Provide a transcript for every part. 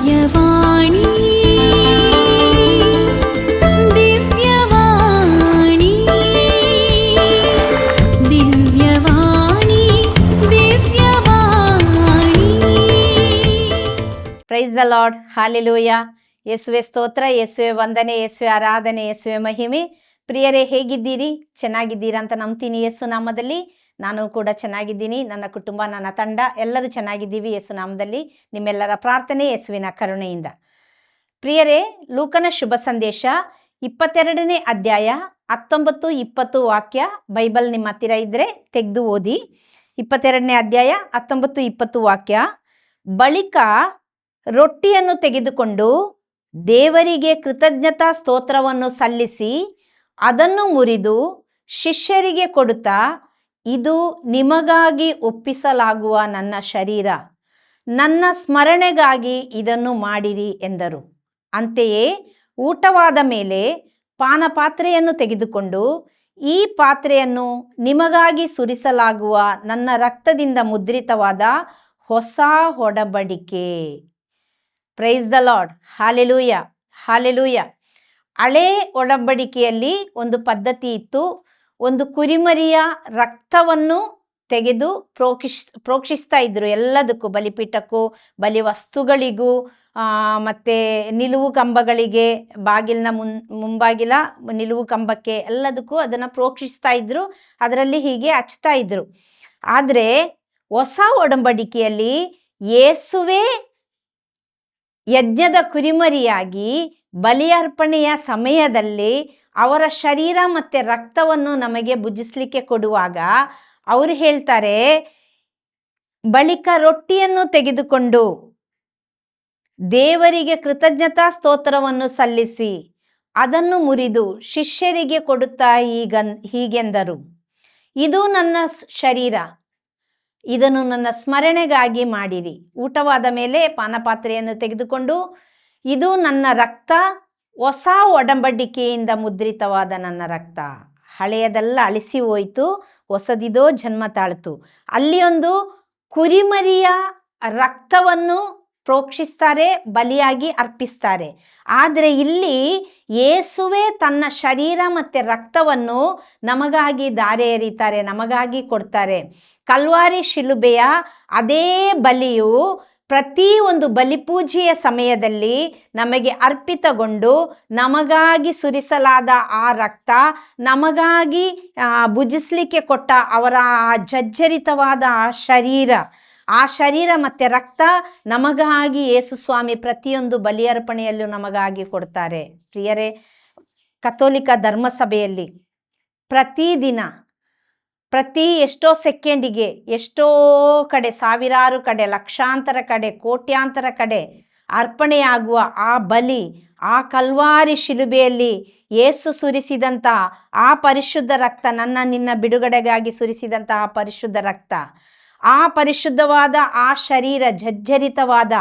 Divyavani. Divyavani. Divyavani praise the lord hallelujah ಯೇಸುವೆ ಸ್ತೋತ್ರ, ಯೇಸುವೆ ವಂದನೆ, ಯೇಸುವೆ ಆರಾಧನೆ, ಯೇಸುವೆ ಮಹಿಮೆ. ಪ್ರಿಯರೇ, ಹೇಗಿದ್ದೀರಿ? ಚೆನ್ನಾಗಿದ್ದೀರಾ ಅಂತ ನಂಬ್ತೀನಿ ಯೇಸು ನಾಮದಲ್ಲಿ. ನಾನು ಕೂಡ ಚೆನ್ನಾಗಿದ್ದೀನಿ. ನನ್ನ ಕುಟುಂಬ, ನನ್ನ ತಂಡ, ಎಲ್ಲರೂ ಚೆನ್ನಾಗಿದ್ದೀವಿ ಯೇಸು ನಾಮದಲ್ಲಿ. ನಿಮ್ಮೆಲ್ಲರ ಪ್ರಾರ್ಥನೆ ಯೇಸುವಿನ ಕರುಣೆಯಿಂದ. ಪ್ರಿಯರೇ, ಲೂಕನ ಶುಭ ಸಂದೇಶ ಇಪ್ಪತ್ತೆರಡನೇ ಅಧ್ಯಾಯ ಹತ್ತೊಂಬತ್ತು ಇಪ್ಪತ್ತು ವಾಕ್ಯ ಬೈಬಲ್ ನಿಮ್ಮ ಹತ್ತಿರ ಇದ್ದರೆ ತೆಗೆದು ಓದಿ. ಇಪ್ಪತ್ತೆರಡನೇ ಅಧ್ಯಾಯ ಹತ್ತೊಂಬತ್ತು ಇಪ್ಪತ್ತು ವಾಕ್ಯ, ಬಳಿಕ ರೊಟ್ಟಿಯನ್ನು ತೆಗೆದುಕೊಂಡು ದೇವರಿಗೆ ಕೃತಜ್ಞತಾ ಸ್ತೋತ್ರವನ್ನು ಸಲ್ಲಿಸಿ ಅದನ್ನು ಮುರಿದು ಶಿಷ್ಯರಿಗೆ ಕೊಡುತ್ತಾ ಇದು ನಿಮಗಾಗಿ ಒಪ್ಪಿಸಲಾಗುವ ನನ್ನ ಶರೀರ. ನನ್ನ ಸ್ಮರಣೆಗಾಗಿ ಇದನ್ನು ಮಾಡಿರಿ ಎಂದರು. ಅಂತೆಯೇ ಊಟವಾದ ಮೇಲೆ ಪಾನಪಾತ್ರೆಯನ್ನು ತೆಗೆದುಕೊಂಡು ಈ ಪಾತ್ರೆಯನ್ನು ನಿಮಗಾಗಿ ಸುರಿಸಲಾಗುವ ನನ್ನ ರಕ್ತದಿಂದ ಮುದ್ರಿತವಾದ ಹೊಸ ಒಡಬಡಿಕೆ. Praise the Lord hallelujah hallelujah ಹಳೆ ಒಡಂಬಡಿಕೆಯಲ್ಲಿ ಒಂದು ಪದ್ಧತಿ ಇತ್ತು. ಒಂದು ಕುರಿಮರಿಯ ರಕ್ತವನ್ನು ತೆಗೆದು ಪ್ರೋಕ್ಷಿಸ್ ಪ್ರೋಕ್ಷಿಸ್ತಾ ಇದ್ರು ಎಲ್ಲದಕ್ಕೂ, ಬಲಿಪೀಠಕ್ಕೂ, ಬಲಿ ವಸ್ತುಗಳಿಗೂ ಮತ್ತು ನಿಲುವು ಕಂಬಗಳಿಗೆ, ಬಾಗಿಲಿನ ಮುನ್, ಮುಂಬಾಗಿಲ, ನಿಲುವು ಕಂಬಕ್ಕೆ ಎಲ್ಲದಕ್ಕೂ ಅದನ್ನು ಪ್ರೋಕ್ಷಿಸ್ತಾ ಇದ್ರು, ಅದರಲ್ಲಿ ಹೀಗೆ ಹಚ್ತಾ ಇದ್ರು. ಆದರೆ ಹೊಸ ಒಡಂಬಡಿಕೆಯಲ್ಲಿ ಯೇಸುವೆ ಯಜ್ಞದ ಕುರಿಮರಿಯಾಗಿ ಬಲಿಯರ್ಪಣೆಯ ಸಮಯದಲ್ಲಿ ಅವರ ಶರೀರ ಮತ್ತು ರಕ್ತವನ್ನು ನಮಗೆ ಭುಜಿಸ್ಲಿಕ್ಕೆ ಕೊಡುವಾಗ ಅವರು ಹೇಳ್ತಾರೆ, ಬಳಿಕ ರೊಟ್ಟಿಯನ್ನು ತೆಗೆದುಕೊಂಡು ದೇವರಿಗೆ ಕೃತಜ್ಞತಾ ಸ್ತೋತ್ರವನ್ನು ಸಲ್ಲಿಸಿ, ಅದನ್ನು ಮುರಿದು ಶಿಷ್ಯರಿಗೆ ಕೊಡುತ್ತಾ ಈಗ ಹೀಗೆಂದರು. ಇದು ನನ್ನ ಶರೀರ. ಇದನ್ನು ನನ್ನ ಸ್ಮರಣೆಗಾಗಿ ಮಾಡಿರಿ. ಊಟವಾದ ಮೇಲೆ ಪಾನಪಾತ್ರೆಯನ್ನು ತೆಗೆದುಕೊಂಡು, ಇದು ನನ್ನ ರಕ್ತ ಹೊಸ ಒಡಂಬಡಿಕೆಯಿಂದ ಮುದ್ರಿತವಾದ ನನ್ನ ರಕ್ತ. ಹಳೆಯದೆಲ್ಲ ಅಳಿಸಿ ಹೋಯಿತು, ಹೊಸದಿದೋ ಜನ್ಮ ತಾಳ್ತು. ಅಲ್ಲಿಯೊಂದು ಕುರಿಮರಿಯ ರಕ್ತವನ್ನು ಪ್ರೋಕ್ಷಿಸ್ತಾರೆ, ಬಲಿಯಾಗಿ ಅರ್ಪಿಸ್ತಾರೆ. ಆದರೆ ಇಲ್ಲಿ ಯೇಸುವೆ ತನ್ನ ಶರೀರ ಮತ್ತು ರಕ್ತವನ್ನು ನಮಗಾಗಿ ದಾರೆ ಎರೀತಾರೆ, ನಮಗಾಗಿ ಕೊಡ್ತಾರೆ. ಕಲ್ವಾರಿ ಶಿಲುಬೆಯ ಅದೇ ಬಲಿಯು ಪ್ರತಿ ಒಂದು ಬಲಿಪೂಜೆಯ ಸಮಯದಲ್ಲಿ ನಮಗೆ ಅರ್ಪಿತಗೊಂಡು ನಮಗಾಗಿ ಸುರಿಸಲಾದ ಆ ರಕ್ತ, ನಮಗಾಗಿ ಭುಜಿಸಲಿಕ್ಕೆ ಕೊಟ್ಟ ಅವರ ಆ ಜಜ್ಜರಿತವಾದ ಆ ಶರೀರ ಆ ಶರೀರ ಮತ್ತು ರಕ್ತ ನಮಗಾಗಿ ಯೇಸು ಸ್ವಾಮಿ ಪ್ರತಿಯೊಂದು ಬಲಿಯರ್ಪಣೆಯಲ್ಲೂ ನಮಗಾಗಿ ಕೊಡ್ತಾರೆ. ಪ್ರಿಯರೇ, ಕಥೋಲಿಕ ಧರ್ಮಸಭೆಯಲ್ಲಿ ಪ್ರತಿದಿನ ಪ್ರತಿ ಎಷ್ಟೋ ಸೆಕೆಂಡಿಗೆ ಎಷ್ಟೋ ಕಡೆ, ಸಾವಿರಾರು ಕಡೆ, ಲಕ್ಷಾಂತರ ಕಡೆ, ಕೋಟ್ಯಾಂತರ ಕಡೆ ಅರ್ಪಣೆಯಾಗುವ ಆ ಬಲಿ, ಆ ಕಲ್ವಾರಿ ಶಿಲುಬೆಯಲ್ಲಿ ಏಸು ಸುರಿಸಿದಂಥ ಆ ಪರಿಶುದ್ಧ ರಕ್ತ, ನನ್ನ ನಿನ್ನ ಬಿಡುಗಡೆಗಾಗಿ ಸುರಿಸಿದಂಥ ಆ ಪರಿಶುದ್ಧ ರಕ್ತ, ಆ ಪರಿಶುದ್ಧವಾದ ಆ ಶರೀರ ಜಜ್ಜರಿತವಾದ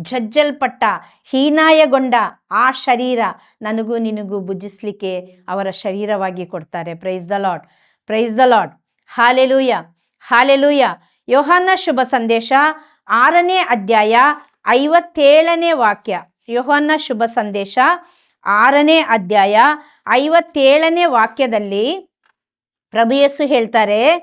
ಜಜ್ಜಲ್ಪಟ್ಟ, ಹೀನಾಯಗೊಂಡ ಆ ಶರೀರ ನನಗೂ ನಿನಗೂ ಭುಜಿಸ್ಲಿಕ್ಕೆ ಅವರ ಶರೀರವಾಗಿ ಕೊಡ್ತಾರೆ. Praise the Lord praise the Lord hallelujah. Hallelujah. ಯೋಹಾನ ಶುಭ ಸಂದೇಶ ಆರನೇ ಅಧ್ಯಾಯ ಐವತ್ತೇಳನೇ ವಾಕ್ಯ. ಯೋಹಾನ ಶುಭ ಸಂದೇಶ ಆರನೇ ಅಧ್ಯಾಯ ಐವತ್ತೇಳನೇ ವಾಕ್ಯದಲ್ಲಿ ಪ್ರಭುಯಸ್ಸು ಯೇಸು ಹೇಳ್ತಾರೆ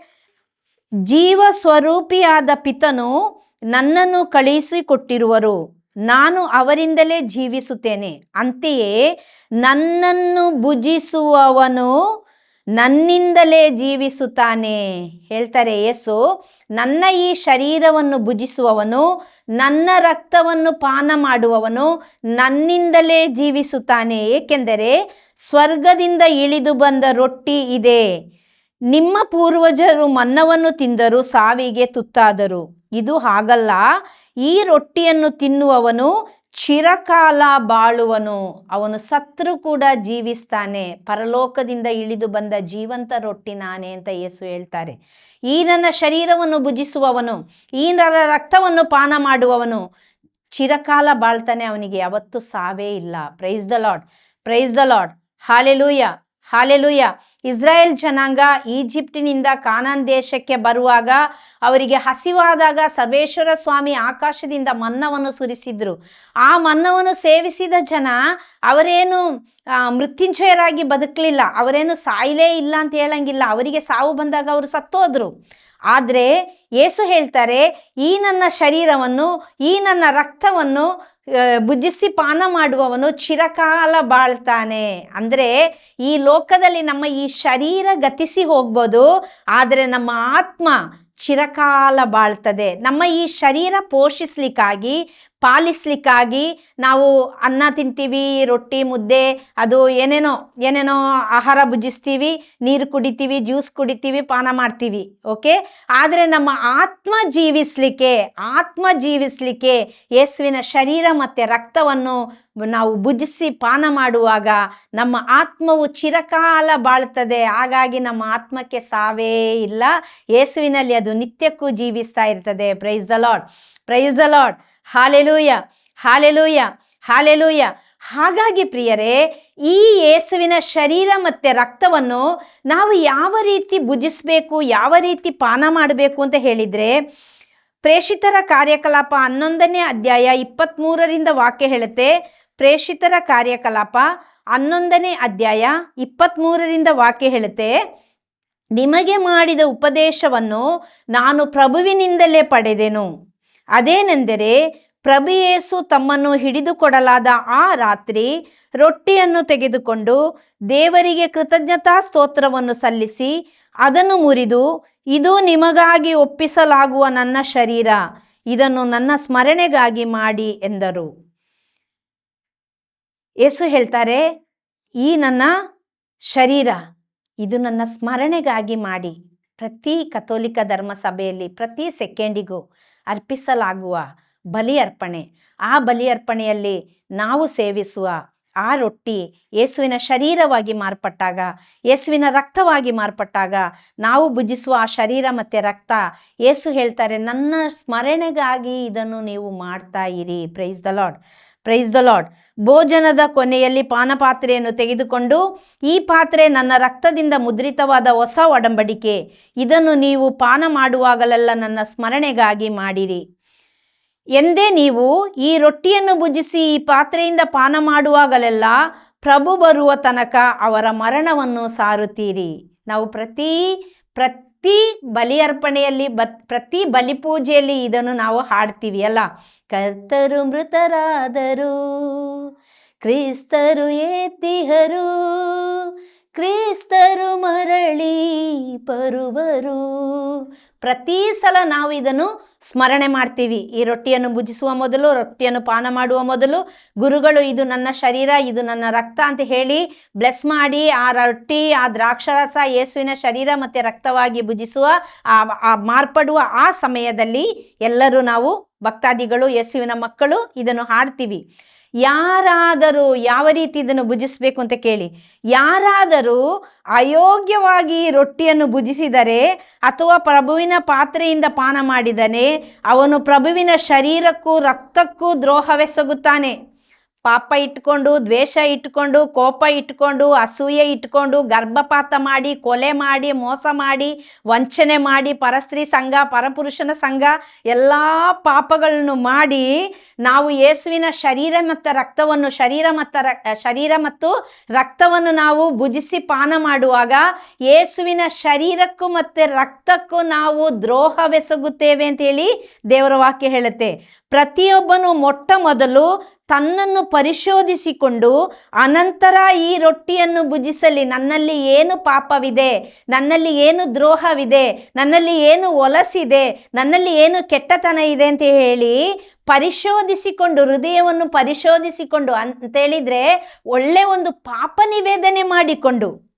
ಜೀವ ಸ್ವರೂಪಿಯಾದ ಪಿತನು ನನ್ನನ್ನು ಕಳುಹಿಸಿಕೊಟ್ಟಿರುವರು. ನಾನು ಅವರಿಂದಲೇ ಜೀವಿಸುತ್ತೇನೆ. ಅಂತೆಯೇ ನನ್ನನ್ನು ಭುಜಿಸುವವನು ನನ್ನಿಂದಲೇ ಜೀವಿಸುತ್ತಾನೆ. ಹೇಳ್ತಾರೆ ಯೇಸು, ನನ್ನ ಈ ಶರೀರವನ್ನು ಭುಜಿಸುವವನು, ನನ್ನ ರಕ್ತವನ್ನು ಪಾನ ಮಾಡುವವನು ನನ್ನಿಂದಲೇ ಜೀವಿಸುತ್ತಾನೆ. ಏಕೆಂದರೆ ಸ್ವರ್ಗದಿಂದ ಇಳಿದು ಬಂದ ರೊಟ್ಟಿ ಇದೆ. ನಿಮ್ಮ ಪೂರ್ವಜರು ಮನ್ನವನ್ನು ತಿಂದರು ಸಾವಿಗೆ ತುತ್ತಾದರು. ಇದು ಹಾಗಲ್ಲ. ಈ ರೊಟ್ಟಿಯನ್ನು ತಿನ್ನುವವನು ಚಿರಕಾಲ ಬಾಳುವನು, ಅವನು ಸತ್ರು ಕೂಡ ಜೀವಿಸ್ತಾನೆ, ಪರಲೋಕದಿಂದ ಇಳಿದು ಬಂದ ಜೀವಂತ ರೊಟ್ಟಿ ನಾನೇ ಅಂತ ಯೇಸು ಹೇಳ್ತಾರೆ. ಈ ನನ್ನ ಶರೀರವನ್ನು ಭುಜಿಸುವವನು, ಈ ನನ್ನ ರಕ್ತವನ್ನು ಪಾನ ಮಾಡುವವನು, ಚಿರಕಾಲ ಬಾಳ್ತಾನೆ ಅವನಿಗೆ ಯಾವತ್ತೂ ಸಾವೇ ಇಲ್ಲ. Praise the Lord praise the Lord hallelujah hallelujah. Israel ಜನಾಂಗ ಈಜಿಪ್ಟಿನಿಂದ ಕಾನಾನ್ ದೇಶಕ್ಕೆ ಬರುವಾಗ ಅವರಿಗೆ ಹಸಿವಾದಾಗ ಸರ್ವೇಶ್ವರ ಸ್ವಾಮಿ ಆಕಾಶದಿಂದ ಮನ್ನವನ್ನು ಸುರಿಸಿದ್ರು. ಆ ಮನ್ನವನ್ನು ಸೇವಿಸಿದ ಜನ ಅವರೇನು ಮೃತ್ಯುಂಜಯರಾಗಿ ಬದುಕಲಿಲ್ಲ. ಅವರೇನು ಸಾಯಲೇ ಇಲ್ಲ ಅಂತ ಹೇಳಂಗಿಲ್ಲ. ಅವರಿಗೆ ಸಾವು ಬಂದಾಗ ಅವರು ಸತ್ತೋದ್ರು. ಆದರೆ, ಏಸು ಹೇಳ್ತಾರೆ, ಈ ನನ್ನ ಶರೀರವನ್ನು, ಈ ನನ್ನ ರಕ್ತವನ್ನು ಭುಜಿಸಿ ಪಾನ ಮಾಡುವವನು ಚಿರಕಾಲ ಬಾಳ್ತಾನೆ. ಅಂದರೆ ಈ ಲೋಕದಲ್ಲಿ ನಮ್ಮ ಈ ಶರೀರ ಗತಿಸಿ ಹೋಗ್ಬೋದು, ಆದರೆ ನಮ್ಮ ಆತ್ಮ ಚಿರಕಾಲ ಬಾಳ್ತದೆ. ನಮ್ಮ ಈ ಶರೀರ ಪೋಷಿಸ್ಲಿಕ್ಕಾಗಿ ಪಾಲಿಸ್ಲಿಕ್ಕಾಗಿ ನಾವು ಅನ್ನ ತಿಂತೀವಿ, ರೊಟ್ಟಿ, ಮುದ್ದೆ, ಅದು ಏನೇನೋ ಏನೇನೋ ಆಹಾರ ಭುಜಿಸ್ತೀವಿ, ನೀರು ಕುಡಿತೀವಿ, ಜ್ಯೂಸ್ ಕುಡಿತೀವಿ, ಪಾನ ಮಾಡ್ತೀವಿ, ಓಕೆ? ಆದರೆ ನಮ್ಮ ಆತ್ಮ ಜೀವಿಸ್ಲಿಕ್ಕೆ ಆತ್ಮ ಜೀವಿಸ್ಲಿಕ್ಕೆ ಯೇಸುವಿನ ಶರೀರ ಮತ್ತು ರಕ್ತವನ್ನು ನಾವು ಭುಜಿಸಿ ಪಾನ ಮಾಡುವಾಗ ನಮ್ಮ ಆತ್ಮವು ಚಿರಕಾಲ ಬಾಳ್ತದೆ ಹಾಗಾಗಿ ನಮ್ಮ ಆತ್ಮಕ್ಕೆ ಸಾವೇ ಇಲ್ಲ. ಯೇಸುವಿನಲ್ಲಿ ಅದು ನಿತ್ಯಕ್ಕೂ ಜೀವಿಸ್ತಾ ಇರ್ತದೆ. Praise the Lord praise the Lord hallelujah hallelujah hallelujah. ಹಾಗಾಗಿ ಪ್ರಿಯರೇ, ಈ ಯೇಸುವಿನ ಶರೀರ ಮತ್ತು ರಕ್ತವನ್ನು ನಾವು ಯಾವ ರೀತಿ ಭುಜಿಸಬೇಕು, ಯಾವ ರೀತಿ ಪಾನ ಮಾಡಬೇಕು ಅಂತ ಹೇಳಿದರೆ, ಪ್ರೇಷಿತರ ಕಾರ್ಯಕಲಾಪ ಹನ್ನೊಂದನೇ ಅಧ್ಯಾಯ ಇಪ್ಪತ್ತ್ಮೂರರಿಂದ ವಾಕ್ಯ ಹೇಳುತ್ತೆ. ಪ್ರೇಷಿತರ ಕಾರ್ಯಕಲಾಪ ಹನ್ನೊಂದನೇ ಅಧ್ಯಾಯ ಇಪ್ಪತ್ತ್ಮೂರರಿಂದ ವಾಕ್ಯ ಹೇಳುತ್ತೆ. ನಿಮಗೆ ಮಾಡಿದ ಉಪದೇಶವನ್ನು ನಾನು ಪ್ರಭುವಿನಿಂದಲೇ ಪಡೆದೆನು. ಅದೇನೆಂದರೆ ಪ್ರಭಿಯೇಸು ತಮ್ಮನ್ನು ಹಿಡಿದುಕೊಡಲಾದ ಆ ರಾತ್ರಿ ರೊಟ್ಟಿಯನ್ನು ತೆಗೆದುಕೊಂಡು ದೇವರಿಗೆ ಕೃತಜ್ಞತಾ ಸ್ತೋತ್ರವನ್ನು ಸಲ್ಲಿಸಿ ಅದನ್ನು ಮುರಿದು, ಇದು ನಿಮಗಾಗಿ ಒಪ್ಪಿಸಲಾಗುವ ನನ್ನ ಶರೀರ, ಇದನ್ನು ನನ್ನ ಸ್ಮರಣೆಗಾಗಿ ಮಾಡಿ ಎಂದರು. ಯೇಸು ಹೇಳ್ತಾರೆ, ಈ ನನ್ನ ಶರೀರ, ಇದು ನನ್ನ ಸ್ಮರಣೆಗಾಗಿ ಮಾಡಿ. ಪ್ರತಿ ಕಥೋಲಿಕ ಧರ್ಮ ಸಭೆಯಲ್ಲಿ ಪ್ರತಿ ಸೆಕೆಂಡಿಗೂ ಅರ್ಪಿಸಲಾಗುವ ಬಲಿ ಅರ್ಪಣೆ ಆ ಬಲಿ ಅರ್ಪಣೆಯಲ್ಲಿ ನಾವು ಸೇವಿಸುವ ಆ ರೊಟ್ಟಿ ಯೇಸುವಿನ ಶರೀರವಾಗಿ ಮಾರ್ಪಟ್ಟಾಗ, ಯೇಸುವಿನ ರಕ್ತವಾಗಿ ಮಾರ್ಪಟ್ಟಾಗ ನಾವು ಭುಜಿಸುವ ಆ ಶರೀರ ಮತ್ತು ರಕ್ತ ಯೇಸು ಹೇಳ್ತಾರೆ, ನನ್ನ ಸ್ಮರಣೆಗಾಗಿ ಇದನ್ನು ನೀವು ಮಾಡ್ತಾ ಇರಿ. Praise the Lord praise the Lord ಭೋಜನದ ಕೊನೆಯಲ್ಲಿ ಪಾನಪಾತ್ರೆಯನ್ನು ತೆಗೆದುಕೊಂಡು ಈ ಪಾತ್ರೆ ನನ್ನ ರಕ್ತದಿಂದ ಮುದ್ರಿತವಾದ ಹೊಸ ಒಡಂಬಡಿಕೆ. ಇದನ್ನು ನೀವು ಪಾನ ಮಾಡುವಾಗಲೆಲ್ಲ ನನ್ನ ಸ್ಮರಣೆಗಾಗಿ ಮಾಡಿರಿ. ಎಂದೇ ನೀವು ಈ ರೊಟ್ಟಿಯನ್ನು ಭುಜಿಸಿ ಈ ಪಾತ್ರೆಯಿಂದ ಪಾನ ಮಾಡುವಾಗಲೆಲ್ಲ ಪ್ರಭು ಬರುವ ತನಕ ಅವರ ಮರಣವನ್ನು ಸಾರುತ್ತೀರಿ. ನಾವು ಪ್ರತಿ ಪ್ರತಿ ಬಲಿ ಅರ್ಪಣೆಯಲ್ಲಿ ಬತ್, ಪ್ರತಿ ಬಲಿಪೂಜೆಯಲ್ಲಿ ಇದನ್ನು ನಾವು ಹಾಡ್ತೀವಿ ಅಲ್ಲ. ಕರ್ತರು ಮೃತರಾದರು. ಕ್ರಿಸ್ತರು ಎದ್ದಿಹರು. ಕ್ರಿಸ್ತರು ಮರಳಿ ಬರುವರು. ಪ್ರತಿ ಸಲ ನಾವು ಇದನ್ನು ಸ್ಮರಣೆ ಮಾಡ್ತೀವಿ. ಈ ರೊಟ್ಟಿಯನ್ನು ಭುಜಿಸುವ ಮೊದಲು, ರೊಟ್ಟಿಯನ್ನು ಪಾನ ಮಾಡುವ ಮೊದಲು, ಗುರುಗಳು ಇದು ನನ್ನ ಶರೀರ, ಇದು ನನ್ನ ರಕ್ತ ಅಂತ ಹೇಳಿ ಬ್ಲೆಸ್ ಮಾಡಿ ಆ ರೊಟ್ಟಿ, ಆ ದ್ರಾಕ್ಷರಸ ಯೇಸುವಿನ ಶರೀರ ಮತ್ತು ರಕ್ತವಾಗಿ ಭುಜಿಸುವ ಆ ಮಾರ್ಪಡುವ ಆ ಸಮಯದಲ್ಲಿ ಎಲ್ಲರೂ ನಾವು ಭಕ್ತಾದಿಗಳು, ಯೇಸುವಿನ ಮಕ್ಕಳು ಇದನ್ನು ಹಾಡ್ತೀವಿ. ಯಾರಾದರೂ ಯಾವ ರೀತಿ ಇದನ್ನು ಭುಜಿಸಬೇಕು ಅಂತ ಕೇಳಿ. ಯಾರಾದರೂ ಅಯೋಗ್ಯವಾಗಿ ರೊಟ್ಟಿಯನ್ನು ಭುಜಿಸಿದರೆ ಅಥವಾ ಪ್ರಭುವಿನ ಪಾತ್ರೆಯಿಂದ ಪಾನ ಮಾಡಿದನೆ ಅವನು ಪ್ರಭುವಿನ ಶರೀರಕ್ಕೂ ರಕ್ತಕ್ಕೂ ದ್ರೋಹವೆಸಗುತ್ತಾನೆ. ಪಾಪ ಇಟ್ಕೊಂಡು, ದ್ವೇಷ ಇಟ್ಕೊಂಡು, ಕೋಪ ಇಟ್ಕೊಂಡು, ಅಸೂಯೆ ಇಟ್ಕೊಂಡು, ಗರ್ಭಪಾತ ಮಾಡಿ, ಕೊಲೆ ಮಾಡಿ, ಮೋಸ ಮಾಡಿ, ವಂಚನೆ ಮಾಡಿ, ಪರಸ್ತ್ರೀ ಸಂಘ, ಪರಪುರುಷನ ಸಂಘ, ಎಲ್ಲ ಪಾಪಗಳನ್ನು ಮಾಡಿ ನಾವು ಯೇಸುವಿನ ಶರೀರ ಮತ್ತು ರಕ್ತವನ್ನು, ಶರೀರ ಮತ್ತು ಶರೀರ ಮತ್ತು ರಕ್ತವನ್ನು ನಾವು ಭುಜಿಸಿ ಪಾನ ಮಾಡುವಾಗ ಯೇಸುವಿನ ಶರೀರಕ್ಕೂ ಮತ್ತು ರಕ್ತಕ್ಕೂ ನಾವು ದ್ರೋಹವೆಸಗುತ್ತೇವೆ ಅಂತೇಳಿ ದೇವರ ವಾಕ್ಯ ಹೇಳುತ್ತೆ. ಪ್ರತಿಯೊಬ್ಬನು ಮೊಟ್ಟ ಮೊದಲು ತನ್ನನ್ನು ಪರಿಶೋಧಿಸಿಕೊಂಡು ಅನಂತರ ಈ ರೊಟ್ಟಿಯನ್ನು ಭುಜಿಸಲಿ. ನನ್ನಲ್ಲಿ ಏನು ಪಾಪವಿದೆ? ನನ್ನಲ್ಲಿ ಏನು ದ್ರೋಹವಿದೆ? ನನ್ನಲ್ಲಿ ಏನು ಒಲಸಿದೆ? ನನ್ನಲ್ಲಿ ಏನು ಕೆಟ್ಟತನ ಇದೆ ಅಂತ ಹೇಳಿ ಪರಿಶೋಧಿಸಿಕೊಂಡು, ಹೃದಯವನ್ನು ಪರಿಶೋಧಿಸಿಕೊಂಡು ಅಂತೇಳಿದರೆ ಒಳ್ಳೆ ಒಂದು ಪಾಪ ನಿವೇದನೆ ಮಾಡಿಕೊಂಡು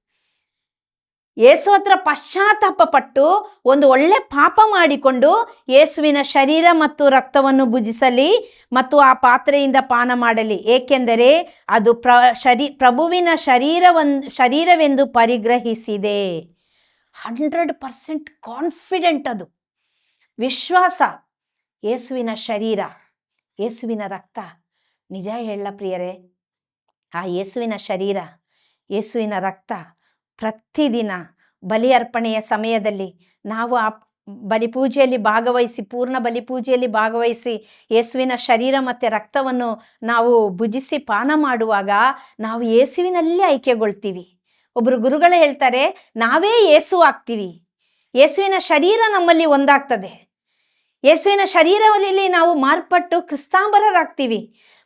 ಯೇಸು ಹತ್ರ ಪಶ್ಚಾತ್ತಾಪ ಪಟ್ಟು ಒಂದು ಒಳ್ಳೆ ಪಾಪ ಮಾಡಿಕೊಂಡು ಯೇಸುವಿನ ಶರೀರ ಮತ್ತು ರಕ್ತವನ್ನು ಭುಜಿಸಲಿ ಮತ್ತು ಆ ಪಾತ್ರೆಯಿಂದ ಪಾನ ಮಾಡಲಿ. ಏಕೆಂದರೆ ಅದು ಪ್ರ ಶರೀ ಪ್ರಭುವಿನ ಶರೀರವನ್ ಶರೀರವೆಂದು ಪರಿಗ್ರಹಿಸಿದೆ. ಹಂಡ್ರೆಡ್ ಪರ್ಸೆಂಟ್ ಕಾನ್ಫಿಡೆಂಟ್ ಅದು. ವಿಶ್ವಾಸ. ಯೇಸುವಿನ ಶರೀರ. ಯೇಸುವಿನ ರಕ್ತ. ನಿಜ ಹೇಳ ಪ್ರಿಯರೇ. ಆ ಯೇಸುವಿನ ಶರೀರ. ಯೇಸುವಿನ ರಕ್ತ. ಪ್ರತಿದಿನ ಬಲಿ ಅರ್ಪಣೆಯ ಸಮಯದಲ್ಲಿ ನಾವು ಆ ಬಲಿಪೂಜೆಯಲ್ಲಿ ಭಾಗವಹಿಸಿ, ಪೂರ್ಣ ಬಲಿಪೂಜೆಯಲ್ಲಿ ಭಾಗವಹಿಸಿ, ಯೇಸುವಿನ ಶರೀರ ಮತ್ತು ರಕ್ತವನ್ನು ನಾವು ಭುಜಿಸಿ ಪಾನ ಮಾಡುವಾಗ ನಾವು ಯೇಸುವಿನಲ್ಲಿ ಆಯ್ಕೆಗೊಳ್ತೀವಿ ಒಬ್ಬರು ಗುರುಗಳೇ ಹೇಳ್ತಾರೆ, ನಾವೇ ಯೇಸು ಆಗ್ತೀವಿ. ಯೇಸುವಿನ ಶರೀರ ನಮ್ಮಲ್ಲಿ ಒಂದಾಗ್ತದೆ. ಯೇಸುವಿನ ಶರೀರದಲ್ಲಿ ನಾವು ಮಾರ್ಪಟ್ಟು ಕ್ರಿಸ್ತಾಂಬರರಾಗ್ತೀವಿ.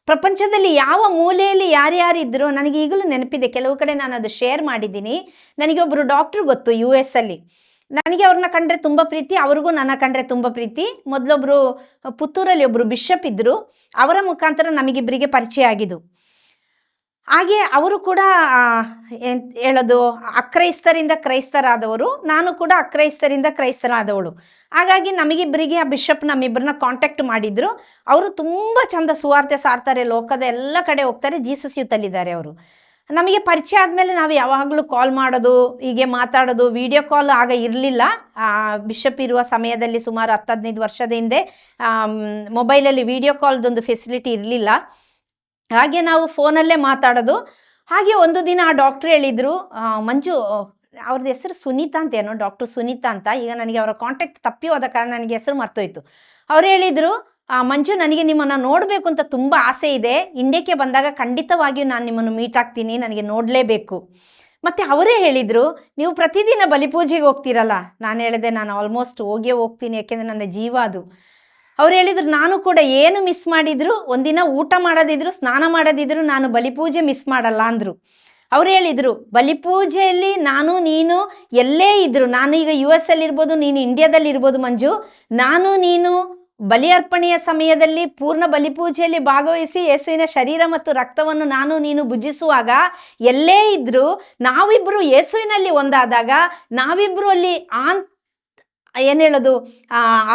ಪ್ರಪಂಚದಲ್ಲಿ ಯಾವ ಮೂಲೆಯಲ್ಲಿ ಯಾರ್ಯಾರಿದ್ರು ನನಗೆ ಈಗಲೂ ನೆನಪಿದೆ. ಕೆಲವು ಕಡೆ ನಾನು ಅದು ಶೇರ್ ಮಾಡಿದ್ದೀನಿ. ನನಗೆ ಒಬ್ಬರು ಡಾಕ್ಟ್ರು ಗೊತ್ತು ಯು ಎಸ್ ಅಲ್ಲಿ. ನನಗೆ ಅವ್ರನ್ನ ಕಂಡ್ರೆ ತುಂಬ ಪ್ರೀತಿ, ಅವ್ರಿಗೂ ನನ್ನ ಕಂಡ್ರೆ ತುಂಬ ಪ್ರೀತಿ. ಮೊದಲೊಬ್ಬರು ಪುತ್ತೂರಲ್ಲಿ ಒಬ್ಬರು ಬಿಷಪ್ ಇದ್ದರು ಅವರ ಮುಖಾಂತರ ನಮಗಿಬ್ಬರಿಗೆ ಪರಿಚಯ ಆಗಿದ್ದು. ಹಾಗೆ ಅವರು ಕೂಡ ಹೇಳೋದು, ಅಕ್ರೈಸ್ತರಿಂದ ಕ್ರೈಸ್ತರಾದವರು. ನಾನು ಕೂಡ ಅಕ್ರೈಸ್ತರಿಂದ ಕ್ರೈಸ್ತರಾದವಳು ಹಾಗಾಗಿ ನಮಗಿಬ್ಬರಿಗೆ ಆ ಬಿಷಪ್ ನಮ್ಮಿಬ್ಬರನ್ನ ಕಾಂಟ್ಯಾಕ್ಟ್ ಮಾಡಿದ್ರು. ಅವರು ತುಂಬ ಚಂದ ಸುವಾರ್ತೆ ಸಾರ್ತಾರೆ, ಲೋಕದ ಎಲ್ಲ ಕಡೆ ಹೋಗ್ತಾರೆ ಜೀಸಸ್ ಯೂತಲ್ಲಿದ್ದಾರೆ ಅವರು. ನಮಗೆ ಪರಿಚಯ ಆದಮೇಲೆ ನಾವು ಯಾವಾಗಲೂ ಕಾಲ್ ಮಾಡೋದು, ಹೀಗೆ ಮಾತಾಡೋದು ವಿಡಿಯೋ ಕಾಲ್ ಆಗ ಇರಲಿಲ್ಲ. ಬಿಷಪ್ ಇರುವ ಸಮಯದಲ್ಲಿ ಸುಮಾರು ಹತ್ತು, ಹದಿನೈದು ವರ್ಷದ ಹಿಂದೆ ಮೊಬೈಲಲ್ಲಿ ವಿಡಿಯೋ ಕಾಲ್ದೊಂದು ಫೆಸಿಲಿಟಿ ಇರಲಿಲ್ಲ. ಹಾಗೆ ನಾವು ಫೋನಲ್ಲೇ ಮಾತಾಡೋದು. ಹಾಗೆ ಒಂದು ದಿನ ಆ ಡಾಕ್ಟ್ರ್ ಹೇಳಿದರು ಮಂಜು ಅವ್ರದ್ದು ಹೆಸರು ಸುನೀತಾ ಅಂತ ಏನೋ ಡಾಕ್ಟರ್ ಸುನೀತಾ ಅಂತ, ಈಗ ನನಗೆ ಅವರ ಕಾಂಟ್ಯಾಕ್ಟ್ ತಪ್ಪಿ ಹೋದ ಕಾರಣ ನನಗೆ ಹೆಸರು ಮರ್ತೋಯ್ತು. ಅವ್ರು ಹೇಳಿದರು ಮಂಜು ನನಗೆ ನಿಮ್ಮನ್ನು ನೋಡಬೇಕು ಅಂತ ತುಂಬ ಆಸೆ ಇದೆ. ಇಂಡಿಯಾಕ್ಕೆ ಬಂದಾಗ ಖಂಡಿತವಾಗಿಯೂ ನಾನು ನಿಮ್ಮನ್ನು ಮೀಟ್ ಆಗ್ತೀನಿ, ನನಗೆ ನೋಡಲೇಬೇಕು. ಮತ್ತು ಅವರೇ ಹೇಳಿದರು, ನೀವು ಪ್ರತಿದಿನ ಬಲಿಪೂಜೆಗೆ ಹೋಗ್ತೀರಲ್ಲ? ನಾನು ಹೇಳಿದೆ ನಾನು ಆಲ್ಮೋಸ್ಟ್ ಹೋಗೇ ಹೋಗ್ತೀನಿ, ಯಾಕೆಂದರೆ ನನ್ನ ಜೀವ ಅದು. ಅವ್ರು ಹೇಳಿದರು, ನಾನು ಕೂಡ ಏನು ಮಿಸ್ ಮಾಡಿದ್ರು, ಒಂದಿನ ಊಟ ಮಾಡೋದಿದ್ರು, ಸ್ನಾನ ಮಾಡೋದಿದ್ರು, ನಾನು ಬಲಿಪೂಜೆ ಮಿಸ್ ಮಾಡಲ್ಲ, ಅಂದರು. ಅವ್ರು ಹೇಳಿದರು ಬಲಿಪೂಜೆಯಲ್ಲಿ ನಾನು, ನೀನು ಎಲ್ಲೇ ಇದ್ರು, ನಾನು ಈಗ ಯು ಎಸ್ ಅಲ್ಲಿ ಇರ್ಬೋದು ನೀನು ಇಂಡಿಯಾದಲ್ಲಿ ಇರ್ಬೋದು ಮಂಜು, ನಾನು, ನೀನು ಬಲಿ ಅರ್ಪಣೆಯ ಸಮಯದಲ್ಲಿ ಪೂರ್ಣ ಬಲಿಪೂಜೆಯಲ್ಲಿ ಭಾಗವಹಿಸಿ ಯೇಸುವಿನ ಶರೀರ ಮತ್ತು ರಕ್ತವನ್ನು ನಾನು, ನೀನು ಭುಜಿಸುವಾಗ ಎಲ್ಲೇ ಇದ್ರೂ ನಾವಿಬ್ಬರು ಯೇಸುವಿನಲ್ಲಿ ಒಂದಾದಾಗ ನಾವಿಬ್ಬರು ಅಲ್ಲಿ ಆನ್ ಏನು ಹೇಳೋದು?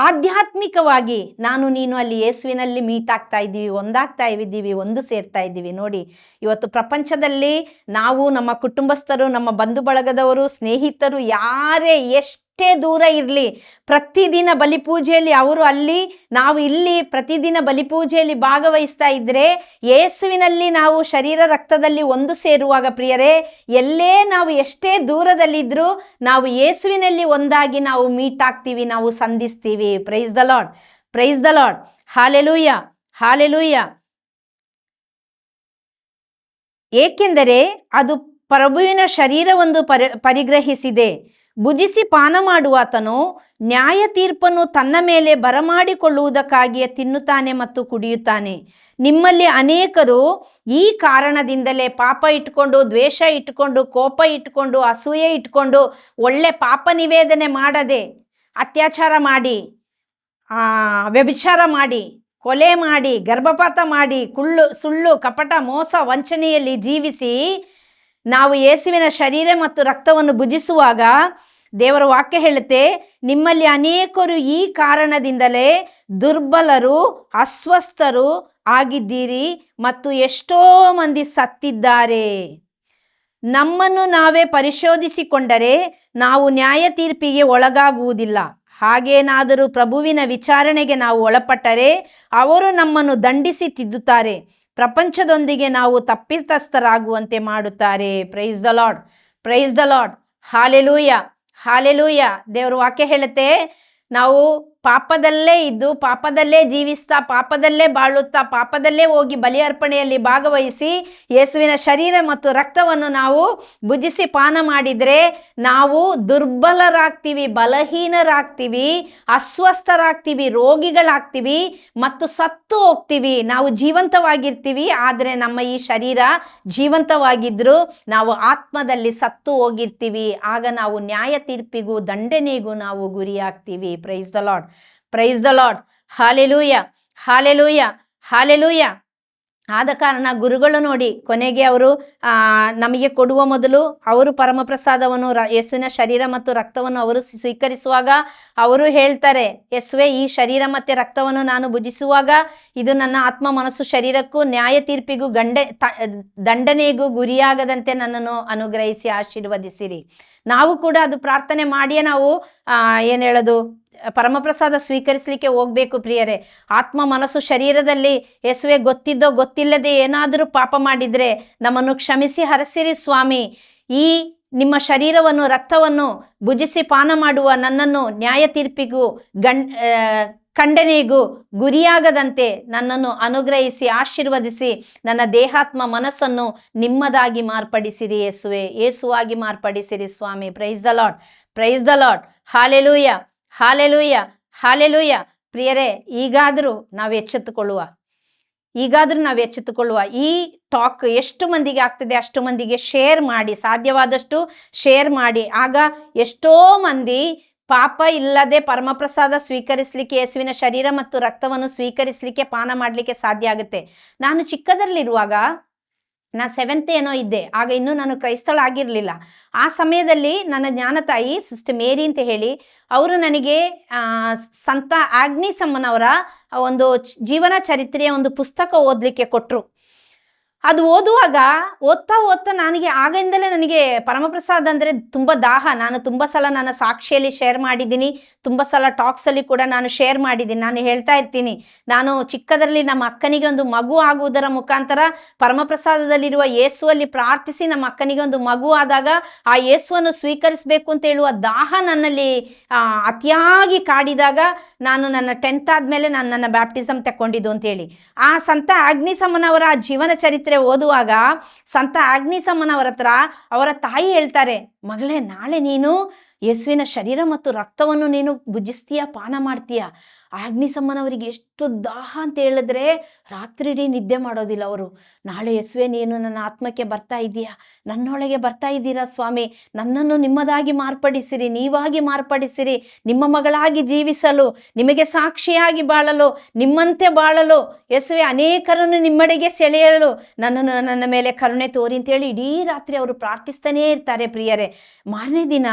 ಆಧ್ಯಾತ್ಮಿಕವಾಗಿ ನಾನು ನೀನು ಅಲ್ಲಿ ಯೇಸುವಿನಲ್ಲಿ ಮೀಟ್ ಆಗ್ತಾ ಇದ್ದೀವಿ, ಒಂದಾಗ್ತಾ ಇದ್ದೀವಿ, ಒಂದು ಸೇರ್ತಾ ಇದ್ದೀವಿ. ನೋಡಿ, ಇವತ್ತು ಪ್ರಪಂಚದಲ್ಲಿ ನಾವು ನಮ್ಮ ಕುಟುಂಬಸ್ಥರು, ನಮ್ಮ ಬಂಧು ಬಳಗದವರು, ಸ್ನೇಹಿತರು, ಯಾರೇ ಎಷ್ಟೇ ದೂರ ಇರಲಿ. ಪ್ರತಿದಿನ ಬಲಿಪೂಜೆಯಲ್ಲಿ ಅವರು ಅಲ್ಲಿ, ನಾವು ಇಲ್ಲಿ ಪ್ರತಿದಿನ ಬಲಿಪೂಜೆಯಲ್ಲಿ ಭಾಗವಹಿಸ್ತಾ ಇದ್ದರೆ ಯೇಸುವಿನಲ್ಲಿ ನಾವು ಶರೀರ ರಕ್ತದಲ್ಲಿ ಒಂದು ಸೇರುವಾಗ ಪ್ರಿಯರೇ, ಎಲ್ಲೇ ನಾವು ಎಷ್ಟೇ ದೂರದಲ್ಲಿದ್ದರೂ ನಾವು ಯೇಸುವಿನಲ್ಲಿ ಒಂದಾಗಿ ನಾವು ಮೀಟ್ ಆಗ್ತೀವಿ ನಾವು ಸಂಧಿಸ್ತೀವಿ. Praise the Lord praise the Lord hallelujah hallelujah ಏಕೆಂದರೆ ಅದು ಪ್ರಭುವಿನ ಶರೀರವೊಂದು ಪರಿ, ಪರಿಗ್ರಹಿಸಿದೆ. ಭುಜಿಸಿ ಪಾನ ಮಾಡುವಾತನು ನ್ಯಾಯ ತೀರ್ಪನ್ನು ತನ್ನ ಮೇಲೆ ಬರಮಾಡಿಕೊಳ್ಳುವುದಕ್ಕಾಗಿಯೇ ತಿನ್ನುತ್ತಾನೆ ಮತ್ತು ಕುಡಿಯುತ್ತಾನೆ. ನಿಮ್ಮಲ್ಲಿ ಅನೇಕರು ಈ ಕಾರಣದಿಂದಲೇ ಪಾಪ ಇಟ್ಕೊಂಡು ದ್ವೇಷ ಇಟ್ಕೊಂಡು ಕೋಪ ಇಟ್ಕೊಂಡು ಅಸೂಯೆ ಇಟ್ಕೊಂಡು ಒಳ್ಳೆ ಪಾಪ ನಿವೇದನೆ ಮಾಡದೆ ಅತ್ಯಾಚಾರ ಮಾಡಿ ವ್ಯಭಿಚಾರ ಮಾಡಿ, ಕೊಲೆ ಮಾಡಿ, ಗರ್ಭಪಾತ ಮಾಡಿ, ಕುಳ್ಳು, ಸುಳ್ಳು, ಕಪಟ, ಮೋಸ, ವಂಚನೆಯಲ್ಲಿ ಜೀವಿಸಿ ನಾವು ಯೇಸುವಿನ ಶರೀರ ಮತ್ತು ರಕ್ತವನ್ನು ಭುಜಿಸುವಾಗ ದೇವರ ವಾಕ್ಯ ಹೇಳುತ್ತೆ, ನಿಮ್ಮಲ್ಲಿ ಅನೇಕರು ಈ ಕಾರಣದಿಂದಲೇ ದುರ್ಬಲರು, ಅಸ್ವಸ್ಥರು ಆಗಿದ್ದೀರಿ ಮತ್ತು ಎಷ್ಟೋ ಮಂದಿ ಸತ್ತಿದ್ದಾರೆ. ನಮ್ಮನ್ನು ನಾವೇ ಪರಿಶೋಧಿಸಿಕೊಂಡರೆ ನಾವು ನ್ಯಾಯ ತೀರ್ಪಿಗೆ ಒಳಗಾಗುವುದಿಲ್ಲ. ಹಾಗೇನಾದರೂ ಪ್ರಭುವಿನ ವಿಚಾರಣೆಗೆ ನಾವು ಒಳಪಟ್ಟರೆ ಅವರು ನಮ್ಮನ್ನು ದಂಡಿಸಿ ತಿದ್ದುತ್ತಾರೆ. ಪ್ರಪಂಚದೊಂದಿಗೆ ನಾವು ತಪ್ಪಿತಸ್ಥರಾಗುವಂತೆ ಮಾಡುತ್ತಾರೆ. Praise the Lord praise the Lord hallelujah hallelujah ದೇವರ ವಾಕ್ಯ ಹೇಳುತ್ತೆ, ನಾವು ಪಾಪದಲ್ಲೇ ಇದ್ದು, ಪಾಪದಲ್ಲೇ ಜೀವಿಸ್ತಾ, ಪಾಪದಲ್ಲೇ ಬಾಳುತ್ತಾ, ಪಾಪದಲ್ಲೇ ಹೋಗಿ ಬಲಿ ಅರ್ಪಣೆಯಲ್ಲಿ ಭಾಗವಹಿಸಿ ಯೇಸುವಿನ ಶರೀರ ಮತ್ತು ರಕ್ತವನ್ನು ನಾವು ಭುಜಿಸಿ ಪಾನ ಮಾಡಿದರೆ ನಾವು ದುರ್ಬಲರಾಗ್ತೀವಿ, ಬಲಹೀನರಾಗ್ತೀವಿ, ಅಸ್ವಸ್ಥರಾಗ್ತೀವಿ, ರೋಗಿಗಳಾಗ್ತೀವಿ ಮತ್ತು ಸತ್ತು ಹೋಗ್ತೀವಿ. ನಾವು ಜೀವಂತವಾಗಿರ್ತೀವಿ, ಆದರೆ ನಮ್ಮ ಈ ಶರೀರ ಜೀವಂತವಾಗಿದ್ದರೂ ನಾವು ಆತ್ಮದಲ್ಲಿ ಸತ್ತು ಹೋಗಿರ್ತೀವಿ. ಆಗ ನಾವು ನ್ಯಾಯ ತೀರ್ಪಿಗೂ ದಂಡನೆಗೂ ನಾವು ಗುರಿಯಾಗ್ತೀವಿ. Praise the Lord praise the Lord hallelujah hallelujah hallelujah ಆದ ಕಾರಣ ಗುರುಗಳು ನೋಡಿ, ಕೊನೆಗೆ ಅವರು ನಮಗೆ ಕೊಡುವ ಮೊದಲು ಅವರು ಪರಮಪ್ರಸಾದವನ್ನು ಯೇಸುವಿನ ಶರೀರ ಮತ್ತು ರಕ್ತವನ್ನು ಅವರು ಸ್ವೀಕರಿಸುವಾಗ ಅವರು ಹೇಳ್ತಾರೆ, ಯೇಸುವೆ, ಈ ಶರೀರ ಮತ್ತು ರಕ್ತವನ್ನು ನಾನು ಭುಜಿಸುವಾಗ ಇದು ನನ್ನ ಆತ್ಮ ಮನಸ್ಸು ಶರೀರಕ್ಕೂ ನ್ಯಾಯ ತೀರ್ಪಿಗೂ ಗಂಡೆ ದಂಡನೆಗೂ ಗುರಿಯಾಗದಂತೆ ನನ್ನನ್ನು ಅನುಗ್ರಹಿಸಿ, ಆಶೀರ್ವದಿಸಿರಿ. ನಾವು ಕೂಡ ಅದು ಪ್ರಾರ್ಥನೆ ಮಾಡಿಯೇ ನಾವು ಏನು ಹೇಳೋದು? ಪರಮಪ್ರಸಾದ ಸ್ವೀಕರಿಸಲಿಕ್ಕೆ ಹೋಗಬೇಕು ಪ್ರಿಯರೇ. ಆತ್ಮ ಮನಸ್ಸು ಶರೀರದಲ್ಲಿ ಯೇಸುವೆ ಗೊತ್ತಿದ್ದೋ ಗೊತ್ತಿಲ್ಲದೆ ಏನಾದರೂ ಪಾಪ ಮಾಡಿದರೆ ನಮ್ಮನ್ನು ಕ್ಷಮಿಸಿ, ಹರಸಿರಿ ಸ್ವಾಮಿ. ಈ ನಿಮ್ಮ ಶರೀರವನ್ನು, ರಕ್ತವನ್ನು ಭುಜಿಸಿ ಪಾನ ಮಾಡುವ ನನ್ನನ್ನು ನ್ಯಾಯ ತೀರ್ಪಿಗೂ ಗಣ್ ಖಂಡನೆಗೂ ಗುರಿಯಾಗದಂತೆ ನನ್ನನ್ನು ಅನುಗ್ರಹಿಸಿ, ಆಶೀರ್ವದಿಸಿ ನನ್ನ ದೇಹಾತ್ಮ ಮನಸ್ಸನ್ನು ನಿಮ್ಮದಾಗಿ ಮಾರ್ಪಡಿಸಿರಿ ಯೇಸುವೆ. ಯೇಸುವಾಗಿ ಮಾರ್ಪಡಿಸಿರಿ ಸ್ವಾಮಿ. Praise the Lord praise the Lord hallelujah hallelujah hallelujah ಪ್ರಿಯರೇ, ಈಗಾದರೂ ನಾವು ಎಚ್ಚೆತ್ತುಕೊಳ್ಳುವ, ಈಗಾದರೂ ನಾವು ಎಚ್ಚೆತ್ತುಕೊಳ್ಳುವ ಈ ಟಾಕ್ ಎಷ್ಟು ಮಂದಿಗೆ ಆಗ್ತದೆ ಅಷ್ಟು ಮಂದಿಗೆ ಶೇರ್ ಮಾಡಿ, ಸಾಧ್ಯವಾದಷ್ಟು ಶೇರ್ ಮಾಡಿ. ಆಗ ಎಷ್ಟೋ ಮಂದಿ ಪಾಪ ಇಲ್ಲದೆ ಪರಮಪ್ರಸಾದ ಸ್ವೀಕರಿಸಲಿಕ್ಕೆ, ಯೇಸುವಿನ ಶರೀರ ಮತ್ತು ರಕ್ತವನ್ನು ಸ್ವೀಕರಿಸಲಿಕ್ಕೆ, ಪಾನ ಮಾಡಲಿಕ್ಕೆ ಸಾಧ್ಯ ಆಗುತ್ತೆ. ನಾನು ಚಿಕ್ಕದರಲ್ಲಿರುವಾಗ ನಾ ಸೆವೆಂತ್ ಏನೋ ಇದ್ದೆ, ಆಗ ಇನ್ನೂ ನಾನು ಕ್ರೈಸ್ತಳಾಗಿರಲಿಲ್ಲ ಆ ಸಮಯದಲ್ಲಿ ನನ್ನ ಜ್ಞಾನ ತಾಯಿ ಸಿಸ್ಟರ್ ಮೇರಿ ಅಂತ ಹೇಳಿ, ಅವರು ನನಗೆ ಸಂತ ಆಗ್ನಿಸಮ್ಮನವರ ಒಂದು ಜೀವನ ಚರಿತ್ರೆಯ ಒಂದು ಪುಸ್ತಕ ಓದಲಿಕ್ಕೆ ಕೊಟ್ಟರು ಅದು ಓದುವಾಗ ಓದ್ತಾ ಓದ್ತಾ ನನಗೆ ಆಗಿಂದಲೇ ನನಗೆ ಪರಮಪ್ರಸಾದ್ ಅಂದರೆ ತುಂಬ ದಾಹ. ನಾನು ತುಂಬ ಸಲ ನನ್ನ ಸಾಕ್ಷಿಯಲ್ಲಿ ಶೇರ್ ಮಾಡಿದ್ದೀನಿ. ತುಂಬ ಸಲ ಟಾಕ್ಸಲ್ಲಿ ಕೂಡ ನಾನು ಶೇರ್ ಮಾಡಿದ್ದೀನಿ. ನಾನು ಹೇಳ್ತಾ ಇರ್ತೀನಿ, ನಾನು ಚಿಕ್ಕದರಲ್ಲಿ ನಮ್ಮ ಅಕ್ಕನಿಗೆ ಒಂದು ಮಗು ಆಗುವುದರ ಮುಖಾಂತರ ಪರಮಪ್ರಸಾದದಲ್ಲಿರುವ ಯೇಸುವಲ್ಲಿ ಪ್ರಾರ್ಥಿಸಿ ನಮ್ಮ ಅಕ್ಕನಿಗೆ ಒಂದು ಮಗು ಆದಾಗ ಆ ಯೇಸುವನ್ನು ಸ್ವೀಕರಿಸಬೇಕು ಅಂತ ಹೇಳುವ ದಾಹ ನನ್ನಲ್ಲಿ ಅತಿಯಾಗಿ ಕಾಡಿದಾಗ ನಾನು ನನ್ನ ಟೆಂತ್ ಆದಮೇಲೆ ನಾನು ನನ್ನ ಬ್ಯಾಪ್ಟಿಸಮ್ ತಕ್ಕೊಂಡಿದ್ದು ಅಂತೇಳಿ ಆ ಸಂತ ಆಗ್ನಿಸಮ್ಮನವರ ಆ ಜೀವನ ಚರಿತ್ರೆ ಓದುವಾಗ ಸಂತ ಆಗ್ನಿಸಮ್ಮನವರ ಹತ್ರ ಅವರ ತಾಯಿ ಹೇಳ್ತಾರೆ, ಮಗಳೇ, ನಾಳೆ ನೀನು ಯೇಸುವಿನ ಶರೀರ ಮತ್ತು ರಕ್ತವನ್ನು ನೀನು ಭುಜಿಸ್ತೀಯ ಪಾನ ಮಾಡ್ತೀಯ ಆಗ್ನಿಸಮ್ಮನವರಿಗೆ ಎಷ್ಟು ದಾಹ ಅಂತ ಹೇಳಿದ್ರೆ ರಾತ್ರಿ ಇಡೀ ನಿದ್ದೆ ಮಾಡೋದಿಲ್ಲ ಅವರು. ನಾಳೆ ಯಸ್ವೆ, ನೀನು ನನ್ನ ಆತ್ಮಕ್ಕೆ ಬರ್ತಾ ಇದೀಯಾ? ನನ್ನೊಳಗೆ ಬರ್ತಾ ಇದ್ದೀರಾ ಸ್ವಾಮಿ? ನನ್ನನ್ನು ನಿಮ್ಮದಾಗಿ ಮಾರ್ಪಡಿಸಿರಿ, ನೀವಾಗಿ ಮಾರ್ಪಡಿಸಿರಿ. ನಿಮ್ಮ ಮಗಳಾಗಿ ಜೀವಿಸಲು, ನಿಮಗೆ ಸಾಕ್ಷಿಯಾಗಿ ಬಾಳಲು, ನಿಮ್ಮಂತೆ ಬಾಳಲು, ಯಸುವೆ ಅನೇಕರನ್ನು ನಿಮ್ಮಡೆಗೆ ಸೆಳೆಯಲು, ನನ್ನನ್ನು ನನ್ನ ಮೇಲೆ ಕರುಣೆ ತೋರಿ ಅಂತೇಳಿ ಇಡೀ ರಾತ್ರಿ ಅವರು ಪ್ರಾರ್ಥಿಸ್ತಾನೇ ಇರ್ತಾರೆ ಪ್ರಿಯರೇ. ಮಾರನೇ ದಿನ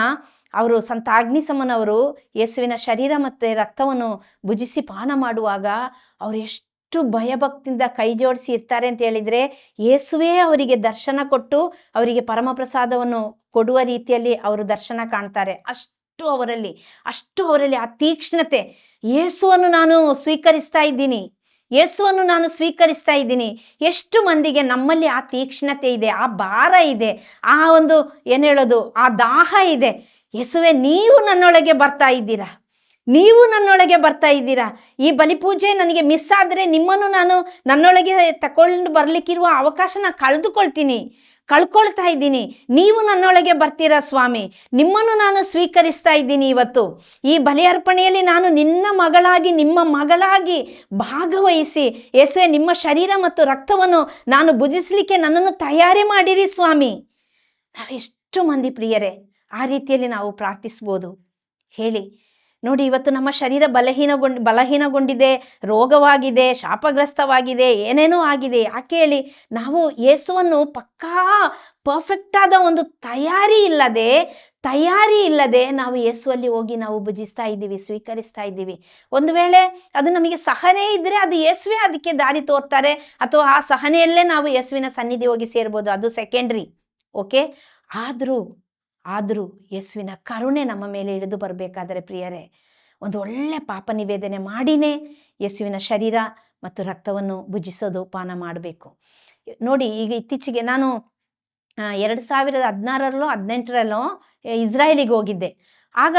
ಅವರು ಸಂತ ಅಗ್ನಿಸಮನವರು ಯೇಸುವಿನ ಶರೀರ ಮತ್ತು ರಕ್ತವನ್ನು ಭುಜಿಸಿ ಪಾನ ಮಾಡುವಾಗ ಅವರು ಎಷ್ಟು ಭಯಭಕ್ತಿಯಿಂದ ಕೈ ಜೋಡಿಸಿ ಇರ್ತಾರೆ ಅಂತ ಹೇಳಿದರೆ ಯೇಸುವೇ ಅವರಿಗೆ ದರ್ಶನ ಕೊಟ್ಟು ಅವರಿಗೆ ಪರಮಪ್ರಸಾದವನ್ನು ಕೊಡುವ ರೀತಿಯಲ್ಲಿ ಅವರು ದರ್ಶನ ಕಾಣ್ತಾರೆ. ಅಷ್ಟು ಅವರಲ್ಲಿ ಅಷ್ಟು ಅವರಲ್ಲಿ ಆ ತೀಕ್ಷ್ಣತೆ. ಯೇಸುವನ್ನು ನಾನು ಸ್ವೀಕರಿಸ್ತಾ ಇದ್ದೀನಿ. ಯೇಸುವನ್ನು ನಾನು ಸ್ವೀಕರಿಸ್ತಾ ಇದ್ದೀನಿ. ಎಷ್ಟು ಮಂದಿಗೆ ನಮ್ಮಲ್ಲಿ ಆ ತೀಕ್ಷ್ಣತೆ ಇದೆ, ಆ ಭಾರ ಇದೆ, ಆ ಒಂದು ಏನು ಹೇಳೋದು, ಆ ದಾಹ ಇದೆ. ಯೇಸುವೆ, ನೀವು ನನ್ನೊಳಗೆ ಬರ್ತಾ ಇದ್ದೀರಾ? ನೀವು ನನ್ನೊಳಗೆ ಬರ್ತಾ ಇದ್ದೀರಾ? ಈ ಬಲಿಪೂಜೆ ನನಗೆ ಮಿಸ್ ಆದರೆ ನಿಮ್ಮನ್ನು ನಾನು ನನ್ನೊಳಗೆ ತಕೊಂಡು ಬರಲಿಕ್ಕಿರುವ ಅವಕಾಶ ನಾನು ಕಳೆದುಕೊಳ್ತೀನಿ. ಕಳ್ಕೊಳ್ತಾ ಇದ್ದೀನಿ. ನೀವು ನನ್ನೊಳಗೆ ಬರ್ತೀರಾ ಸ್ವಾಮಿ? ನಿಮ್ಮನ್ನು ನಾನು ಸ್ವೀಕರಿಸ್ತಾ ಇದ್ದೀನಿ ಇವತ್ತು. ಈ ಬಲಿ ಅರ್ಪಣೆಯಲ್ಲಿ ನಾನು ನಿನ್ನ ಮಗಳಾಗಿ, ನಿಮ್ಮ ಮಗಳಾಗಿ ಭಾಗವಹಿಸಿ, ಯೇಸುವೆ, ನಿಮ್ಮ ಶರೀರ ಮತ್ತು ರಕ್ತವನ್ನು ನಾನು ಭುಜಿಸಲಿಕ್ಕೆ ನನ್ನನ್ನು ತಯಾರಿ ಮಾಡಿರಿ ಸ್ವಾಮಿ. ನಾವು ಎಷ್ಟು ಮಂದಿ ಪ್ರಿಯರೇ. ಆ ರೀತಿಯಲ್ಲಿ ನಾವು ಪ್ರಾರ್ಥಿಸ್ಬೋದು. ಹೇಳಿ. ನೋಡಿ, ಇವತ್ತು ನಮ್ಮ ಶರೀರ ಬಲಹೀನಗೊಂಡು, ಬಲಹೀನಗೊಂಡಿದೆ, ರೋಗವಾಗಿದೆ, ಶಾಪಗ್ರಸ್ತವಾಗಿದೆ, ಏನೇನೋ ಆಗಿದೆ, ಯಾಕೆ ಹೇಳಿ? ನಾವು ಯೇಸುವನ್ನು ಪಕ್ಕಾ ಪರ್ಫೆಕ್ಟಾದ ಒಂದು ತಯಾರಿ ಇಲ್ಲದೆ ತಯಾರಿ ಇಲ್ಲದೆ ನಾವು ಯೇಸುವಲ್ಲಿ ಹೋಗಿ ನಾವು ಭುಜಿಸ್ತಾ ಇದ್ದೀವಿ, ಸ್ವೀಕರಿಸ್ತಾ ಇದ್ದೀವಿ. ಒಂದು ವೇಳೆ ಅದು ನಮಗೆ ಸಹನೆ ಇದ್ದರೆ ಅದು ಯೇಸುವೆ ಅದಕ್ಕೆ ದಾರಿ ತೋರ್ತಾರೆ, ಅಥವಾ ಆ ಸಹನೆಯಲ್ಲೇ ನಾವು ಯೇಸುವಿನ ಸನ್ನಿಧಿ ಹೋಗಿ ಸೇರ್ಬೋದು, ಅದು ಸೆಕೆಂಡ್ರಿ ಓಕೆ ಆದರೂ ಆದರೂ ಯೇಸುವಿನ ಕರುಣೆ ನಮ್ಮ ಮೇಲೆ ಇಳಿದು ಬರಬೇಕಾದರೆ ಪ್ರಿಯರೇ, ಒಂದು ಒಳ್ಳೆ ಪಾಪ ನಿವೇದನೆ ಮಾಡಿನೇ ಯೇಸುವಿನ ಶರೀರ ಮತ್ತು ರಕ್ತವನ್ನು ಭುಜಿಸೋದು ಪಾನ ಮಾಡಬೇಕು. ನೋಡಿ, ಈಗ ಇತ್ತೀಚೆಗೆ ನಾನು ಎರಡು ಸಾವಿರದ ಹದಿನಾರರಲ್ಲೋ, ಹದಿನೆಂಟರಲ್ಲೋ ಇಸ್ರಾಯೇಲಿಗೆ ಹೋಗಿದ್ದೆ. ಆಗ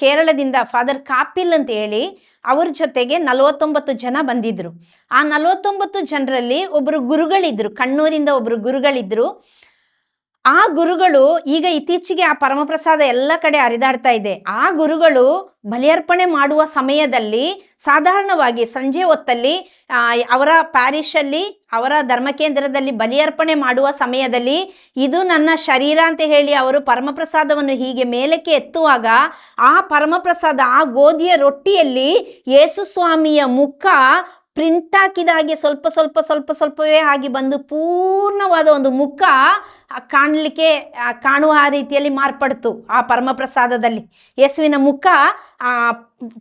ಕೇರಳದಿಂದ ಫಾದರ್ ಕಾಪಿಲ್ ಅಂತ ಹೇಳಿ ಅವ್ರ ಜೊತೆಗೆ ನಲವತ್ತೊಂಬತ್ತು ಜನ ಬಂದಿದ್ರು. ಆ ನಲವತ್ತೊಂಬತ್ತು ಜನರಲ್ಲಿ ಒಬ್ಬರು ಗುರುಗಳಿದ್ರು, ಕಣ್ಣೂರಿಂದ ಒಬ್ಬರು ಗುರುಗಳಿದ್ರು. ಆ ಗುರುಗಳು ಈಗ ಇತ್ತೀಚೆಗೆ ಆ ಪರಮಪ್ರಸಾದ ಎಲ್ಲ ಕಡೆ ಹರಿದಾಡ್ತಾ ಇದೆ. ಆ ಗುರುಗಳು ಬಲಿಯರ್ಪಣೆ ಮಾಡುವ ಸಮಯದಲ್ಲಿ ಸಾಧಾರಣವಾಗಿ ಸಂಜೆ ಹೊತ್ತಲ್ಲಿ ಅವರ ಪ್ಯಾರಿಷಲ್ಲಿ ಅವರ ಧರ್ಮಕೇಂದ್ರದಲ್ಲಿ ಬಲಿಯರ್ಪಣೆ ಮಾಡುವ ಸಮಯದಲ್ಲಿ ಇದು ನನ್ನ ಶರೀರ ಅಂತ ಹೇಳಿ ಅವರು ಪರಮಪ್ರಸಾದವನ್ನು ಹೀಗೆ ಮೇಲಕ್ಕೆ ಎತ್ತುವಾಗ ಆ ಪರಮಪ್ರಸಾದ ಆ ಗೋಧಿಯ ರೊಟ್ಟಿಯಲ್ಲಿ ಯೇಸು ಸ್ವಾಮಿಯ ಮುಖ ಪ್ರಿಂಟ್ ಹಾಕಿದ ಹಾಗೆ ಸ್ವಲ್ಪ ಸ್ವಲ್ಪ ಸ್ವಲ್ಪ ಸ್ವಲ್ಪವೇ ಆಗಿ ಬಂದು ಪೂರ್ಣವಾದ ಒಂದು ಮುಖ ಕಾಣಲಿಕ್ಕೆ ಕಾಣುವ ಆ ರೀತಿಯಲ್ಲಿ ಮಾರ್ಪಡ್ತು ಆ ಪರಮಪ್ರಸಾದದಲ್ಲಿ. ಯೇಸುವಿನ ಮುಖ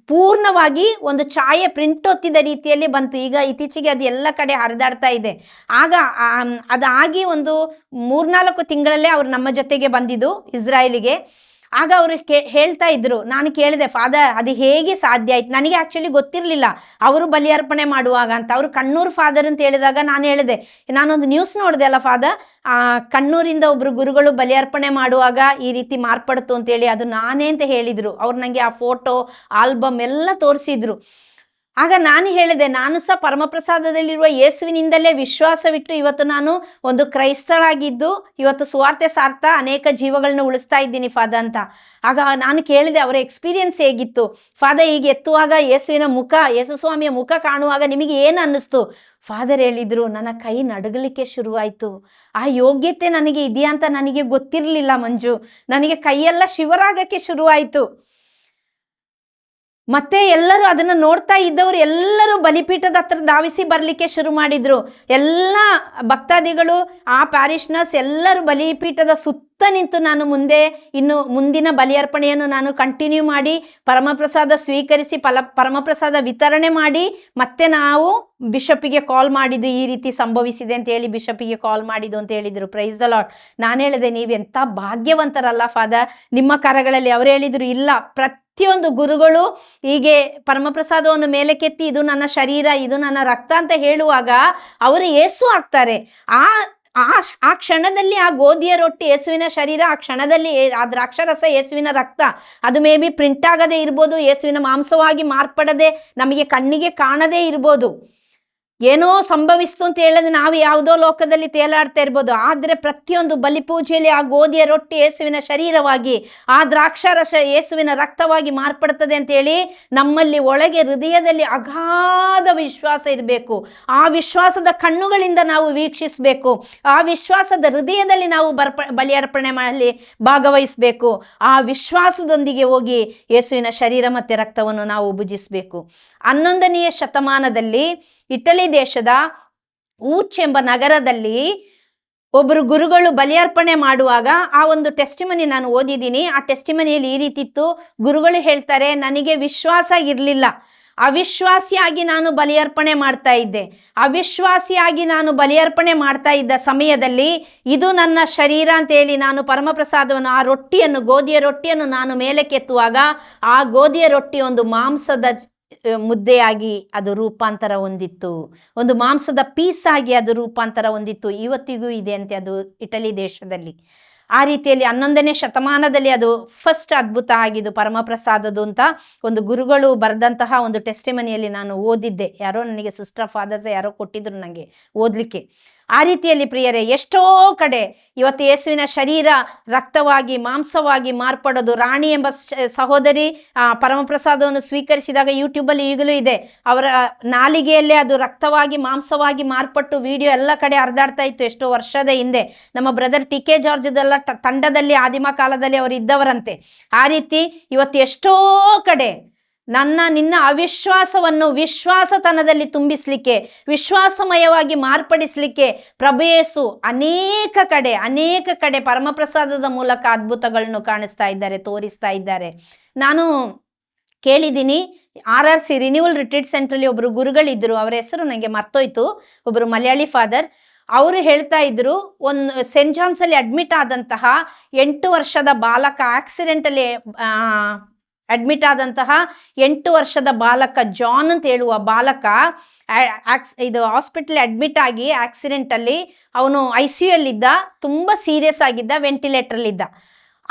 ಪೂರ್ಣವಾಗಿ ಒಂದು ಛಾಯೆ ಪ್ರಿಂಟ್ ಹೊತ್ತಿದ ರೀತಿಯಲ್ಲಿ ಬಂತು. ಈಗ ಇತ್ತೀಚೆಗೆ ಅದು ಎಲ್ಲ ಕಡೆ ಹರಿದಾಡ್ತಾ ಇದೆ. ಆಗ ಅದಾಗಿ ಒಂದು ಮೂರ್ನಾಲ್ಕು ತಿಂಗಳಲ್ಲೇ ಅವರು ನಮ್ಮ ಜೊತೆಗೆ ಬಂದಿದ್ದು ಇಸ್ರಾಯೇಲಿಗೆ. ಆಗ ಅವರು ಕೇ, ಹೇಳ್ತಾ ಇದ್ರು, ನಾನು ಕೇಳಿದೆ ಫಾದರ್ ಅದು ಹೇಗೆ ಸಾಧ್ಯ ಆಯ್ತು? ನನಗೆ ಆ್ಯಕ್ಚುಲಿ ಗೊತ್ತಿರಲಿಲ್ಲ. ಅವರು ಬಲಿಯರ್ಪಣೆ ಮಾಡುವಾಗ ಅಂತ, ಅವರು ಕಣ್ಣೂರು ಫಾದರ್ ಅಂತ ಹೇಳಿದಾಗ ನಾನು ಹೇಳಿದೆ, ನಾನೊಂದು ನ್ಯೂಸ್ ನೋಡಿದೆ ಅಲ್ಲ ಫಾದರ್ ಕಣ್ಣೂರಿಂದ ಒಬ್ರು ಗುರುಗಳು ಬಲಿಯರ್ಪಣೆ ಮಾಡುವಾಗ ಈ ರೀತಿ ಮಾರ್ಪಡ್ತು ಅಂತೇಳಿ ಅದು ನಾನೇ ಅಂತ ಹೇಳಿದರು. ಅವ್ರು ನನಗೆ ಆ ಫೋಟೋ ಆಲ್ಬಮ್ ಎಲ್ಲ ತೋರಿಸಿದ್ರು. ಆಗ ನಾನು ಹೇಳಿದೆ, ನಾನು ಸಹ ಪರಮಪ್ರಸಾದದಲ್ಲಿರುವ ಯೇಸುವಿನಿಂದಲೇ ವಿಶ್ವಾಸವಿಟ್ಟು ಇವತ್ತು ನಾನು ಒಂದು ಕ್ರೈಸ್ತರಾಗಿದ್ದು ಇವತ್ತು ಸುವಾರ್ತೆ ಸಾರ್ಥ ಅನೇಕ ಜೀವಗಳನ್ನ ಉಳಿಸ್ತಾ ಇದ್ದೀನಿ ಫಾದ ಅಂತ. ಆಗ ನಾನು ಕೇಳಿದೆ, ಅವರ ಎಕ್ಸ್ಪೀರಿಯನ್ಸ್ ಹೇಗಿತ್ತು? ಫಾದರ್ ಈಗ ಎತ್ತುವಾಗ ಯೇಸುವಿನ ಮುಖ, ಯೇಸು ಸ್ವಾಮಿಯ ಮುಖ ಕಾಣುವಾಗ ನಿಮಗೆ ಏನು ಅನ್ನಿಸ್ತು? ಫಾದರ್ ಹೇಳಿದ್ರು, ನನ್ನ ಕೈ ನಡಗಲಿಕ್ಕೆ ಶುರುವಾಯಿತು. ಆ ಯೋಗ್ಯತೆ ನನಗೆ ಇದೆಯಾ ಅಂತ ನನಗೆ ಗೊತ್ತಿರಲಿಲ್ಲ ಮಂಜು. ನನಗೆ ಕೈಯೆಲ್ಲ ಶಿವರಾಗಕ್ಕೆ ಶುರುವಾಯಿತು. ಮತ್ತೆ ಎಲ್ಲರೂ ಅದನ್ನು ನೋಡ್ತಾ ಇದ್ದವರು ಎಲ್ಲರೂ ಬಲಿಪೀಠದ ಹತ್ರ ಧಾವಿಸಿ ಬರಲಿಕ್ಕೆ ಶುರು ಮಾಡಿದರು. ಎಲ್ಲ ಭಕ್ತಾದಿಗಳು, ಆ ಪ್ಯಾರಿಶ್ನರ್ಸ್ ಎಲ್ಲರೂ ಬಲಿಪೀಠದ ಸುತ್ತ ನಿಂತು ನಾನು ಮುಂದೆ, ಇನ್ನು ಮುಂದಿನ ಬಲಿಯರ್ಪಣೆಯನ್ನು ನಾನು ಕಂಟಿನ್ಯೂ ಮಾಡಿ, ಪರಮಪ್ರಸಾದ ಸ್ವೀಕರಿಸಿ, ಫಲ, ಪರಮಪ್ರಸಾದ ವಿತರಣೆ ಮಾಡಿ, ಮತ್ತೆ ನಾವು ಬಿಷಪ್ಪಿಗೆ ಕಾಲ್ ಮಾಡಿದ್ದು ಈ ರೀತಿ ಸಂಭವಿಸಿದೆ ಅಂತ ಹೇಳಿ ಬಿಷಪ್ಪಿಗೆ ಕಾಲ್ ಮಾಡಿದ್ದು ಅಂತ ಹೇಳಿದರು. ಪ್ರೈಸ್ ದ ಲಾಟ್ ನಾನು ಹೇಳಿದೆ ನೀವೆಂಥ ಭಾಗ್ಯವಂತರಲ್ಲ ಫಾದರ್ ನಿಮ್ಮ ಕರಗಳಲ್ಲಿ ಅವರು ಹೇಳಿದರು, ಇಲ್ಲ. ಪ್ರತಿ ಪ್ರತಿಯೊಂದು ಗುರುಗಳು ಹೀಗೆ ಪರಮಪ್ರಸಾದವನ್ನು ಮೇಲಕ್ಕೆತ್ತಿ, ಇದು ನನ್ನ ಶರೀರ, ಇದು ನನ್ನ ರಕ್ತ ಅಂತ ಹೇಳುವಾಗ, ಅವರು ಏಸು ಆಗ್ತಾರೆ. ಆ ಆ ಆ ಕ್ಷಣದಲ್ಲಿ ಆ ಗೋಧಿಯ ರೊಟ್ಟಿ ಯೇಸುವಿನ ಶರೀರ, ಆ ಕ್ಷಣದಲ್ಲಿ ಆ ದ್ರಾಕ್ಷರಸ ಯೇಸುವಿನ ರಕ್ತ. ಅದು ಮೇ ಬಿ ಪ್ರಿಂಟ್ ಆಗದೆ ಇರ್ಬೋದು, ಯೇಸುವಿನ ಮಾಂಸವಾಗಿ ಮಾರ್ಪಡದೆ ನಮಗೆ ಕಣ್ಣಿಗೆ ಕಾಣದೇ ಇರ್ಬೋದು. ಏನೋ ಸಂಭವಿಸ್ತು ಅಂತ ಹೇಳಿದ್ರೆ ನಾವು ಯಾವುದೋ ಲೋಕದಲ್ಲಿ ತೇಲಾಡ್ತಾ ಇರ್ಬೋದು. ಆದರೆ ಪ್ರತಿಯೊಂದು ಬಲಿಪೂಜೆಯಲ್ಲಿ ಆ ಗೋಧಿಯ ರೊಟ್ಟಿ ಯೇಸುವಿನ ಶರೀರವಾಗಿ, ಆ ದ್ರಾಕ್ಷಾರಸ ಯೇಸುವಿನ ರಕ್ತವಾಗಿ ಮಾರ್ಪಡ್ತದೆ ಅಂತೇಳಿ ನಮ್ಮಲ್ಲಿ ಒಳಗೆ ಹೃದಯದಲ್ಲಿ ಅಗಾಧ ವಿಶ್ವಾಸ ಇರಬೇಕು. ಆ ವಿಶ್ವಾಸದ ಕಣ್ಣುಗಳಿಂದ ನಾವು ವೀಕ್ಷಿಸಬೇಕು. ಆ ವಿಶ್ವಾಸದ ಹೃದಯದಲ್ಲಿ ನಾವು ಬರ್ಪ, ಬಲಿಯರ್ಪಣೆ ಮಾಡಲಿ ಭಾಗವಹಿಸಬೇಕು. ಆ ವಿಶ್ವಾಸದೊಂದಿಗೆ ಹೋಗಿ ಯೇಸುವಿನ ಶರೀರ ಮತ್ತು ರಕ್ತವನ್ನು ನಾವು ಭುಜಿಸಬೇಕು. ಹನ್ನೊಂದನೆಯ ಶತಮಾನದಲ್ಲಿ ಇಟಲಿ ದೇಶದ ಊಚ್ ಎಂಬ ನಗರದಲ್ಲಿ ಒಬ್ಬರು ಗುರುಗಳು ಬಲಿಯರ್ಪಣೆ ಮಾಡುವಾಗ ಆ ಒಂದು ಟೆಸ್ಟಿಮನಿ ನಾನು ಓದಿದ್ದೀನಿ. ಆ ಟೆಸ್ಟಿಮನಿಯಲ್ಲಿ ಈ ರೀತಿ ಇತ್ತು. ಗುರುಗಳು ಹೇಳ್ತಾರೆ, ನನಗೆ ವಿಶ್ವಾಸ ಇರಲಿಲ್ಲ. ಅವಿಶ್ವಾಸಿಯಾಗಿ ನಾನು ಬಲಿಯರ್ಪಣೆ ಮಾಡ್ತಾ ಇದ್ದೆ. ಅವಿಶ್ವಾಸಿಯಾಗಿ ನಾನು ಬಲಿಯರ್ಪಣೆ ಮಾಡ್ತಾ ಇದ್ದ ಸಮಯದಲ್ಲಿ ಇದು ನನ್ನ ಶರೀರ ಅಂತ ಹೇಳಿ ನಾನು ಪರಮಪ್ರಸಾದವನ್ನು ಆ ರೊಟ್ಟಿಯನ್ನು, ಗೋಧಿಯ ರೊಟ್ಟಿಯನ್ನು ನಾನು ಮೇಲಕ್ಕೆತ್ತುವಾಗ ಆ ಗೋಧಿಯ ರೊಟ್ಟಿ ಒಂದು ಮಾಂಸದ ಮುದ್ದೆಯಾಗಿ ಅದು ರೂಪಾಂತರ ಹೊಂದಿತ್ತು. ಒಂದು ಮಾಂಸದ ಪೀಸ್ ಆಗಿ ಅದು ರೂಪಾಂತರ ಹೊಂದಿತ್ತು. ಇವತ್ತಿಗೂ ಇದೆ ಅಂತೆ ಅದು ಇಟಲಿ ದೇಶದಲ್ಲಿ. ಆ ರೀತಿಯಲ್ಲಿ ಹನ್ನೊಂದನೇ ಶತಮಾನದಲ್ಲಿ ಅದು ಫಸ್ಟ್ ಅದ್ಭುತ ಆಗಿದ್ದು ಪರಮಪ್ರಸಾದದು ಅಂತ ಒಂದು ಗುರುಗಳು ಬರೆದಂತಹ ಒಂದು ಟೆಸ್ಟಿಮನಿಯಲ್ಲಿ ನಾನು ಓದಿದ್ದೆ. ಯಾರೋ ನನಗೆ ಸಿಸ್ಟರ್ ಫಾದರ್ಸ್ ಯಾರೋ ಕೊಟ್ಟಿದ್ರು ನನಗೆ ಓದಲಿಕ್ಕೆ. ಆ ರೀತಿಯಲ್ಲಿ ಪ್ರಿಯರೇ, ಎಷ್ಟೋ ಕಡೆ ಇವತ್ತು ಯೇಸುವಿನ ಶರೀರ ರಕ್ತವಾಗಿ, ಮಾಂಸವಾಗಿ ಮಾರ್ಪಡೋದು ರಾಣಿ ಎಂಬ ಸಹೋದರಿ ಪರಮಪ್ರಸಾದವನ್ನು ಸ್ವೀಕರಿಸಿದಾಗ ಯೂಟ್ಯೂಬಲ್ಲಿ ಈಗಲೂ ಇದೆ. ಅವರ ನಾಲಿಗೆಯಲ್ಲೇ ಅದು ರಕ್ತವಾಗಿ, ಮಾಂಸವಾಗಿ ಮಾರ್ಪಟ್ಟು ವಿಡಿಯೋ ಎಲ್ಲ ಕಡೆ ಹರಿದಾಡ್ತಾ ಇತ್ತು ಎಷ್ಟೋ ವರ್ಷದ ಹಿಂದೆ. ನಮ್ಮ ಬ್ರದರ್ ಟಿ ಕೆ ಜಾರ್ಜ್ದೆಲ್ಲ ತಂಡದಲ್ಲಿ, ಆದಿಮ ಕಾಲದಲ್ಲಿ ಅವರು ಇದ್ದವರಂತೆ. ಆ ರೀತಿ ಇವತ್ತು ಎಷ್ಟೋ ಕಡೆ ನನ್ನ, ನಿನ್ನ ಅವಿಶ್ವಾಸವನ್ನು ವಿಶ್ವಾಸತನದಲ್ಲಿ ತುಂಬಿಸಲಿಕ್ಕೆ, ವಿಶ್ವಾಸಮಯವಾಗಿ ಮಾರ್ಪಡಿಸಲಿಕ್ಕೆ ಪ್ರಭೇಸು ಅನೇಕ ಕಡೆ ಅನೇಕ ಕಡೆ ಪರಮಪ್ರಸಾದದ ಮೂಲಕ ಅದ್ಭುತಗಳನ್ನು ಕಾಣಿಸ್ತಾ ಇದ್ದಾರೆ, ತೋರಿಸ್ತಾ ಇದ್ದಾರೆ. ನಾನು ಕೇಳಿದ್ದೀನಿ, R R C renewal retreat ಸೆಂಟ್ರಲ್ಲಿ ಒಬ್ಬರು ಗುರುಗಳಿದ್ದರು ಅವರ ಹೆಸರು ನನಗೆ ಮರ್ತೋಯ್ತು ಒಬ್ಬರು ಮಲಯಾಳಿ ಫಾದರ್. ಅವರು ಹೇಳ್ತಾ ಇದ್ರು, ಒಂದು ಸೆಂಟ್ ಜಾನ್ಸಲ್ಲಿ ಅಡ್ಮಿಟ್ ಆದಂತಹ ಎಂಟು ವರ್ಷದ ಬಾಲಕ ಆಕ್ಸಿಡೆಂಟಲ್ಲಿ ಅಡ್ಮಿಟ್ ಆದಂತಹ ಎಂಟು ವರ್ಷದ ಬಾಲಕ ಜಾನ್ ಅಂತ ಹೇಳುವ ಬಾಲಕ ಇದು ಹಾಸ್ಪಿಟ್ಲ್ ಅಡ್ಮಿಟ್ ಆಗಿ ಆಕ್ಸಿಡೆಂಟಲ್ಲಿ ಅವನು ಐ ಸಿ ಯು ಅಲ್ಲಿದ್ದ, ತುಂಬ ಸೀರಿಯಸ್ ಆಗಿದ್ದ ವೆಂಟಿಲೇಟ್ರಲ್ಲಿದ್ದ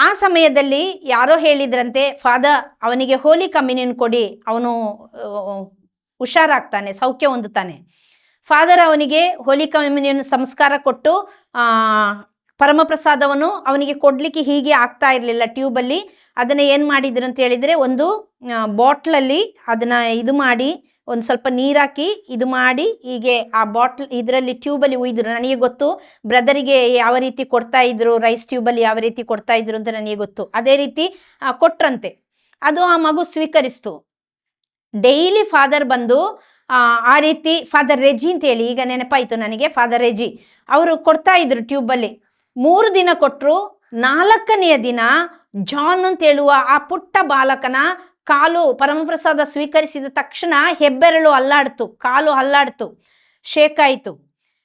ಆ ಸಮಯದಲ್ಲಿ ಯಾರೋ ಹೇಳಿದ್ರಂತೆ ಫಾದರ್ ಅವನಿಗೆ ಹೋಲಿ ಕಮ್ಯುನಿಯನ್ ಕೊಡಿ, ಅವನು ಹುಷಾರಾಗ್ತಾನೆ, ಸೌಖ್ಯ ಹೊಂದುತ್ತಾನೆ. ಫಾದರ್ ಅವನಿಗೆ ಹೋಲಿ ಕಮ್ಯುನಿಯನ್ ಸಂಸ್ಕಾರ ಕೊಟ್ಟು ಪರಮಪ್ರಸಾದವನ್ನು ಅವನಿಗೆ ಕೊಡಲಿಕ್ಕೆ ಹೀಗೆ ಆಗ್ತಾ ಇರಲಿಲ್ಲ ಟ್ಯೂಬಲ್ಲಿ ಅದನ್ನು ಏನು ಮಾಡಿದ್ರು ಅಂತ ಹೇಳಿದರೆ ಒಂದು ಬಾಟ್ಲಲ್ಲಿ ಅದನ್ನು ಇದು ಮಾಡಿ ಒಂದು ಸ್ವಲ್ಪ ನೀರಾಕಿ ಇದು ಮಾಡಿ ಹೀಗೆ ಆ ಬಾಟ್ಲ್ ಇದರಲ್ಲಿ ಟ್ಯೂಬಲ್ಲಿ ಉಯ್ದ್ರು. ನನಗೆ ಗೊತ್ತು ಬ್ರದರಿಗೆ ಯಾವ ರೀತಿ ಕೊಡ್ತಾ ಇದ್ರು ರೈಸ್ ಟ್ಯೂಬಲ್ಲಿ ಯಾವ ರೀತಿ ಕೊಡ್ತಾ ಇದ್ರು ಅಂತ ನನಗೆ ಗೊತ್ತು. ಅದೇ ರೀತಿ ಕೊಟ್ರಂತೆ. ಅದು ಆ ಮಗು ಸ್ವೀಕರಿಸ್ತು. ಡೈಲಿ ಫಾದರ್ ಬಂದು ಆ, ರೀತಿ ಫಾದರ್ ರೆಜಿ ಅಂತ ಹೇಳಿ ಈಗ ನೆನಪಾಯಿತು ನನಗೆ ಫಾದರ್ ರೆಜಿ ಅವರು ಕೊಡ್ತಾ ಇದ್ರು ಟ್ಯೂಬಲ್ಲಿ ಮೂರು ದಿನ ಕೊಟ್ಟರು ನಾಲ್ಕನೆಯ ದಿನ ಜಾನ್ ಅಂತ ಹೇಳುವ ಆ ಪುಟ್ಟ ಬಾಲಕನ ಕಾಲು ಪರಮಪ್ರಸಾದ ಸ್ವೀಕರಿಸಿದ ತಕ್ಷಣ ಹೆಬ್ಬೆರಳು ಅಲ್ಲಾಡ್ತು, ಕಾಲು ಅಲ್ಲಾಡ್ತು ಶೇಕ್ ಆಯಿತು.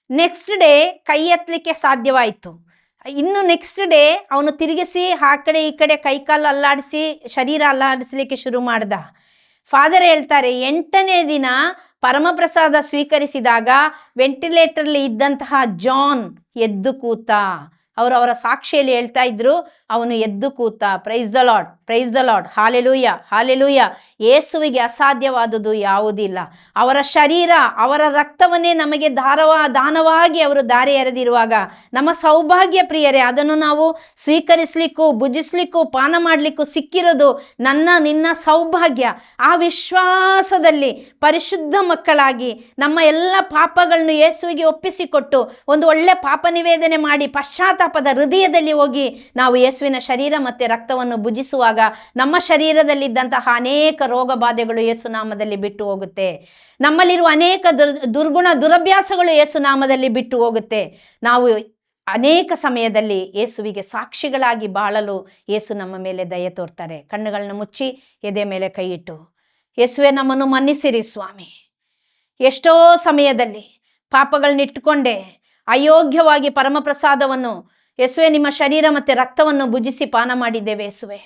ನೆಕ್ಸ್ಟ್ ಡೇ ಕೈ ಎತ್ತಲಿಕ್ಕೆ ಸಾಧ್ಯವಾಯಿತು. ಇನ್ನು ನೆಕ್ಸ್ಟ್ ಡೇ ಅವನು ತಿರುಗಿಸಿ ಆ ಕಡೆ ಈ ಕಡೆ ಕೈಕಾಲು ಅಲ್ಲಾಡಿಸಿ ಶರೀರ ಅಲ್ಲಾಡಿಸ್ಲಿಕ್ಕೆ ಶುರು ಮಾಡ್ದ. ಫಾದರ್ ಹೇಳ್ತಾರೆ, ಎಂಟನೇ ದಿನ ಪರಮಪ್ರಸಾದ ಸ್ವೀಕರಿಸಿದಾಗ ವೆಂಟಿಲೇಟರ್ಲಿ ಇದ್ದಂತಹ ಜಾನ್ ಎದ್ದು ಕೂತ. ಅವರು ಅವರ ಸಾಕ್ಷಿಯಲ್ಲಿ ಹೇಳ್ತಾ ಇದ್ರು. ಅವನು ಎದ್ದು ಕೂತ praise the Lord praise the Lord hallelujah hallelujah ಯೇಸುವಿಗೆ ಅಸಾಧ್ಯವಾದುದು ಯಾವುದಿಲ್ಲ. ಅವರ ಶರೀರ, ಅವರ ರಕ್ತವನ್ನೇ ನಮಗೆ ದಾರವ ದಾನವಾಗಿ ಅವರು ದಾರಿ ಎರೆದಿರುವಾಗ ನಮ್ಮ ಸೌಭಾಗ್ಯ ಪ್ರಿಯರೇ, ಅದನ್ನು ನಾವು ಸ್ವೀಕರಿಸಲಿಕ್ಕೂ, ಭುಜಿಸ್ಲಿಕ್ಕೂ, ಪಾನ ಮಾಡಲಿಕ್ಕೂ ಸಿಕ್ಕಿರೋದು ನನ್ನ, ನಿನ್ನ ಸೌಭಾಗ್ಯ. ಆ ವಿಶ್ವಾಸದಲ್ಲಿ ಪರಿಶುದ್ಧ ಮಕ್ಕಳಾಗಿ ನಮ್ಮ ಎಲ್ಲ ಪಾಪಗಳನ್ನು ಯೇಸುವಿಗೆ ಒಪ್ಪಿಸಿಕೊಟ್ಟು ಒಂದು ಒಳ್ಳೆ ಪಾಪ ನಿವೇದನೆ ಮಾಡಿ, ಪಶ್ಚಾತ್ತಾಪದ ಹೃದಯದಲ್ಲಿ ಹೋಗಿ ನಾವು ಯೇಸುವಿನ ಶರೀರ ಮತ್ತು ರಕ್ತವನ್ನು ಭುಜಿಸುವಾಗ ನಮ್ಮ ಶರೀರದಲ್ಲಿದ್ದಂತಹ ಅನೇಕ ರೋಗ ಬಾಧೆಗಳು ಯೇಸುನಾಮದಲ್ಲಿ ಬಿಟ್ಟು ಹೋಗುತ್ತೆ. ನಮ್ಮಲ್ಲಿರುವ ಅನೇಕ ದುರ್, ದುರ್ಗುಣ ದುರಭ್ಯಾಸಗಳು ಯೇಸುನಾಮದಲ್ಲಿ ಬಿಟ್ಟು ಹೋಗುತ್ತೆ. ನಾವು ಅನೇಕ ಸಮಯದಲ್ಲಿ ಯೇಸುವಿಗೆ ಸಾಕ್ಷಿಗಳಾಗಿ ಬಾಳಲು ಯೇಸು ನಮ್ಮ ಮೇಲೆ ದಯೆ ತೋರ್ತಾರೆ. ಕಣ್ಣುಗಳನ್ನು ಮುಚ್ಚಿ, ಎದೆ ಮೇಲೆ ಕೈ ಇಟ್ಟು, ಯೇಸುವೆ, ನಮ್ಮನ್ನು ಮನ್ನಿಸಿರಿ ಸ್ವಾಮಿ. ಎಷ್ಟೋ ಸಮಯದಲ್ಲಿ ಪಾಪಗಳನ್ನಿಟ್ಟುಕೊಂಡೆ ಅಯೋಗ್ಯವಾಗಿ ಪರಮಪ್ರಸಾದವನ್ನು ಯೇಸುವೆ, ನಿಮ್ಮ ಶರೀರ ಮತ್ತು ರಕ್ತವನ್ನು ಭುಜಿಸಿ ಪಾನ ಮಾಡಿದ್ದೇವೆ ಯೇಸುವೆ.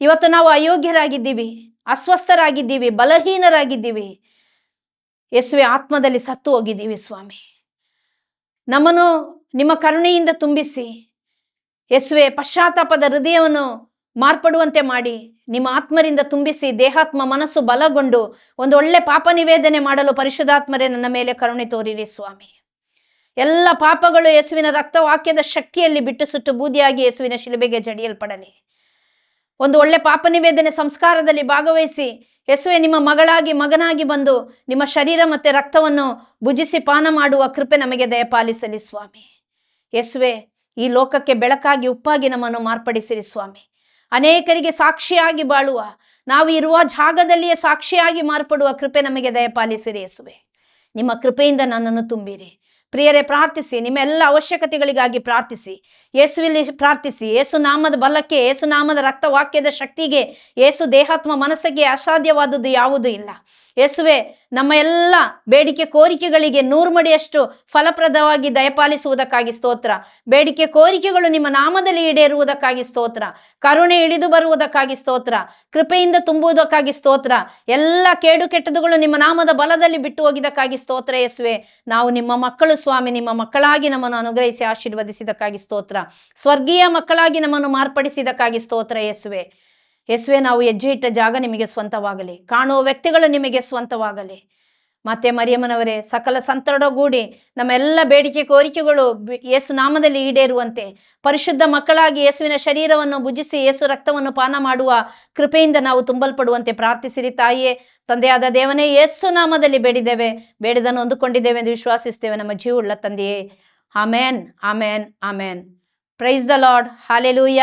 ಇವತ್ತು ನಾವು ಅಯೋಗ್ಯರಾಗಿದ್ದೀವಿ, ಅಸ್ವಸ್ಥರಾಗಿದ್ದೀವಿ, ಬಲಹೀನರಾಗಿದ್ದೀವಿ. ಯೇಸುವೆ ಆತ್ಮದಲ್ಲಿ ಸತ್ತು ಹೋಗಿದ್ದೀವಿ ಸ್ವಾಮಿ. ನಮ್ಮನ್ನು ನಿಮ್ಮ ಕರುಣೆಯಿಂದ ತುಂಬಿಸಿ, ಯೇಸುವೆ ಪಶ್ಚಾತ್ತಾಪದ ಹೃದಯವನ್ನು ಮಾರ್ಪಡುವಂತೆ ಮಾಡಿ, ನಿಮ್ಮ ಆತ್ಮರಿಂದ ತುಂಬಿಸಿ, ದೇಹಾತ್ಮ ಮನಸ್ಸು ಬಲಗೊಂಡು, ಒಂದು ಒಳ್ಳೆ ಪಾಪ ನಿವೇದನೆ ಮಾಡಲು ಪರಿಶುದ್ಧಾತ್ಮರೇ ನನ್ನ ಮೇಲೆ ಕರುಣೆ ತೋರಿರಿ ಸ್ವಾಮಿ. ಎಲ್ಲ ಪಾಪಗಳು ಯೇಸುವಿನ ರಕ್ತವಾಕ್ಯದ ಶಕ್ತಿಯಲ್ಲಿ ಬಿಟ್ಟು ಸುಟ್ಟು ಬೂದಿಯಾಗಿ ಯೇಸುವಿನ ಶಿಲುಬೆಗೆ ಜಡಿಯಲ್ಪಡಲಿ. ಒಂದು ಒಳ್ಳೆ ಪಾಪ ನಿವೇದನೆ ಸಂಸ್ಕಾರದಲ್ಲಿ ಭಾಗವಹಿಸಿ ಯೇಸುವೆ ನಿಮ್ಮ ಮಗಳಾಗಿ, ಮಗನಾಗಿ ಬಂದು ನಿಮ್ಮ ಶರೀರ ಮತ್ತು ರಕ್ತವನ್ನು ಭುಜಿಸಿ ಪಾನ ಮಾಡುವ ಕೃಪೆ ನಮಗೆ ದಯಪಾಲಿಸಲಿ ಸ್ವಾಮಿ. ಯೇಸುವೆ, ಈ ಲೋಕಕ್ಕೆ ಬೆಳಕಾಗಿ, ಉಪ್ಪಾಗಿ ನಮ್ಮನ್ನು ಮಾರ್ಪಡಿಸಿರಿ ಸ್ವಾಮಿ. ಅನೇಕರಿಗೆ ಸಾಕ್ಷಿಯಾಗಿ ಬಾಳುವ, ನಾವು ಇರುವ ಜಾಗದಲ್ಲಿಯೇ ಸಾಕ್ಷಿಯಾಗಿ ಮಾರ್ಪಡುವ ಕೃಪೆ ನಮಗೆ ದಯಪಾಲಿಸಿರಿ ಯೇಸುವೆ. ನಿಮ್ಮ ಕೃಪೆಯಿಂದ ನನ್ನನ್ನು ತುಂಬಿರಿ. ಪ್ರಿಯರೇ, ಪ್ರಾರ್ಥಿಸಿ. ನಿಮ್ಮ ಎಲ್ಲ ಅವಶ್ಯಕತೆಗಳಿಗಾಗಿ ಪ್ರಾರ್ಥಿಸಿ. ಯೇಸುವಿಲ್ಲಿ ಪ್ರಾರ್ಥಿಸಿ. ಯೇಸು ನಾಮದ ಬಲಕ್ಕೆ, ಯೇಸು ನಾಮದ ರಕ್ತವಾಕ್ಯದ ಶಕ್ತಿಗೆ, ಯೇಸು ದೇಹಾತ್ಮ ಮನಸ್ಸಿಗೆ ಅಸಾಧ್ಯವಾದುದು ಯಾವುದೂ ಇಲ್ಲ. ಯೇಸುವೆ, ನಮ್ಮ ಎಲ್ಲ ಬೇಡಿಕೆ ಕೋರಿಕೆಗಳಿಗೆ ನೂರು ಮಡಿಯಷ್ಟು ಫಲಪ್ರದವಾಗಿ ದಯಪಾಲಿಸುವುದಕ್ಕಾಗಿ ಸ್ತೋತ್ರ. ಬೇಡಿಕೆ ಕೋರಿಕೆಗಳು ನಿಮ್ಮ ನಾಮದಲ್ಲಿ ಈಡೇರುವುದಕ್ಕಾಗಿ ಸ್ತೋತ್ರ. ಕರುಣೆ ಇಳಿದು ಬರುವುದಕ್ಕಾಗಿ ಸ್ತೋತ್ರ. ಕೃಪೆಯಿಂದ ತುಂಬುವುದಕ್ಕಾಗಿ ಸ್ತೋತ್ರ. ಎಲ್ಲ ಕೇಡು ಕೆಟ್ಟದುಗಳು ನಿಮ್ಮ ನಾಮದ ಬಲದಲ್ಲಿ ಬಿಟ್ಟು ಹೋಗಿದ್ದಕ್ಕಾಗಿ ಸ್ತೋತ್ರ ಯೇಸುವೆ. ನಾವು ನಿಮ್ಮ ಮಕ್ಕಳು ಸ್ವಾಮಿ, ನಿಮ್ಮ ಮಕ್ಕಳಾಗಿ ನಮ್ಮನ್ನು ಅನುಗ್ರಹಿಸಿ ಆಶೀರ್ವದಿಸಿದಕ್ಕಾಗಿ ಸ್ತೋತ್ರ. ಸ್ವರ್ಗೀಯ ಮಕ್ಕಳಾಗಿ ನಮ್ಮನ್ನು ಮಾರ್ಪಡಿಸಿದಕ್ಕಾಗಿ ಸ್ತೋತ್ರ ಯೇಸುವೆ. ಯೇಸುವೆ, ನಾವು ಹೆಜ್ಜೆ ಇಟ್ಟ ಜಾಗ ನಿಮಗೆ ಸ್ವಂತವಾಗಲಿ. ಕಾಣುವ ವ್ಯಕ್ತಿಗಳು ನಿಮಗೆ ಸ್ವಂತವಾಗಲಿ. ಮತ್ತೆ ಮರಿಯಮ್ಮನವರೇ, ಸಕಲ ಸಂತರಡಗೂಡಿ ನಮ್ಮೆಲ್ಲ ಬೇಡಿಕೆ, ಕೋರಿಕೆಗಳು ಯೇಸು ನಾಮದಲ್ಲಿ ಈಡೇರುವಂತೆ ಪರಿಶುದ್ಧ ಮಕ್ಕಳಾಗಿ ಯೇಸುವಿನ ಶರೀರವನ್ನು ಭುಜಿಸಿ ಯೇಸು ರಕ್ತವನ್ನು ಪಾನ ಮಾಡುವ ಕೃಪೆಯಿಂದ ನಾವು ತುಂಬಲ್ಪಡುವಂತೆ ಪ್ರಾರ್ಥಿಸಿರಿ ತಾಯಿಯೇ. ತಂದೆಯಾದ ದೇವನೇ, ಯೇಸು ನಾಮದಲ್ಲಿ ಬೇಡಿದ್ದೇವೆ. ಬೇಡಿದನ್ನು ಹೊಂದಿಕೊಂಡಿದ್ದೇವೆ ಎಂದು ವಿಶ್ವಾಸಿಸ್ತೇವೆ ನಮ್ಮ ಜೀವುಳ್ಳ ತಂದೆಯೇ. Amen amen amen. Praise the Lord hallelujah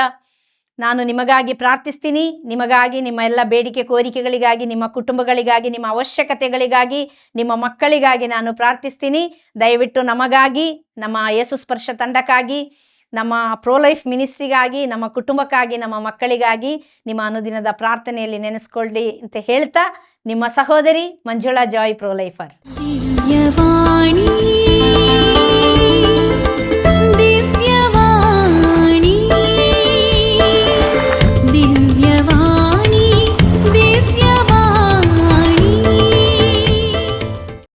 ನಾನು ನಿಮಗಾಗಿ ಪ್ರಾರ್ಥಿಸ್ತೀನಿ. ನಿಮಗಾಗಿ, ನಿಮ್ಮ ಎಲ್ಲ ಬೇಡಿಕೆ ಕೋರಿಕೆಗಳಿಗಾಗಿ, ನಿಮ್ಮ ಕುಟುಂಬಗಳಿಗಾಗಿ, ನಿಮ್ಮ ಅವಶ್ಯಕತೆಗಳಿಗಾಗಿ, ನಿಮ್ಮ ಮಕ್ಕಳಿಗಾಗಿ ನಾನು ಪ್ರಾರ್ಥಿಸ್ತೀನಿ. ದಯವಿಟ್ಟು ನಮಗಾಗಿ, ನಮ್ಮ ಯೇಸು ಸ್ಪರ್ಶ ತಂಡಕ್ಕಾಗಿ, ನಮ್ಮ ಪ್ರೋಲೈಫ್ ಮಿನಿಸ್ಟ್ರಿಗಾಗಿ, ನಮ್ಮ ಕುಟುಂಬಕ್ಕಾಗಿ, ನಮ್ಮ ಮಕ್ಕಳಿಗಾಗಿ ನಿಮ್ಮ ಅನುದಿನದ ಪ್ರಾರ್ಥನೆಯಲ್ಲಿ ನೆನೆಸ್ಕೊಳ್ಳಿ ಅಂತ ಹೇಳ್ತಾ, ನಿಮ್ಮ ಸಹೋದರಿ ಮಂಜುಳಾ ಜಾಯ್ ಪ್ರೋ ಲೈಫರ್. ದಿವ್ಯವಾಣಿ.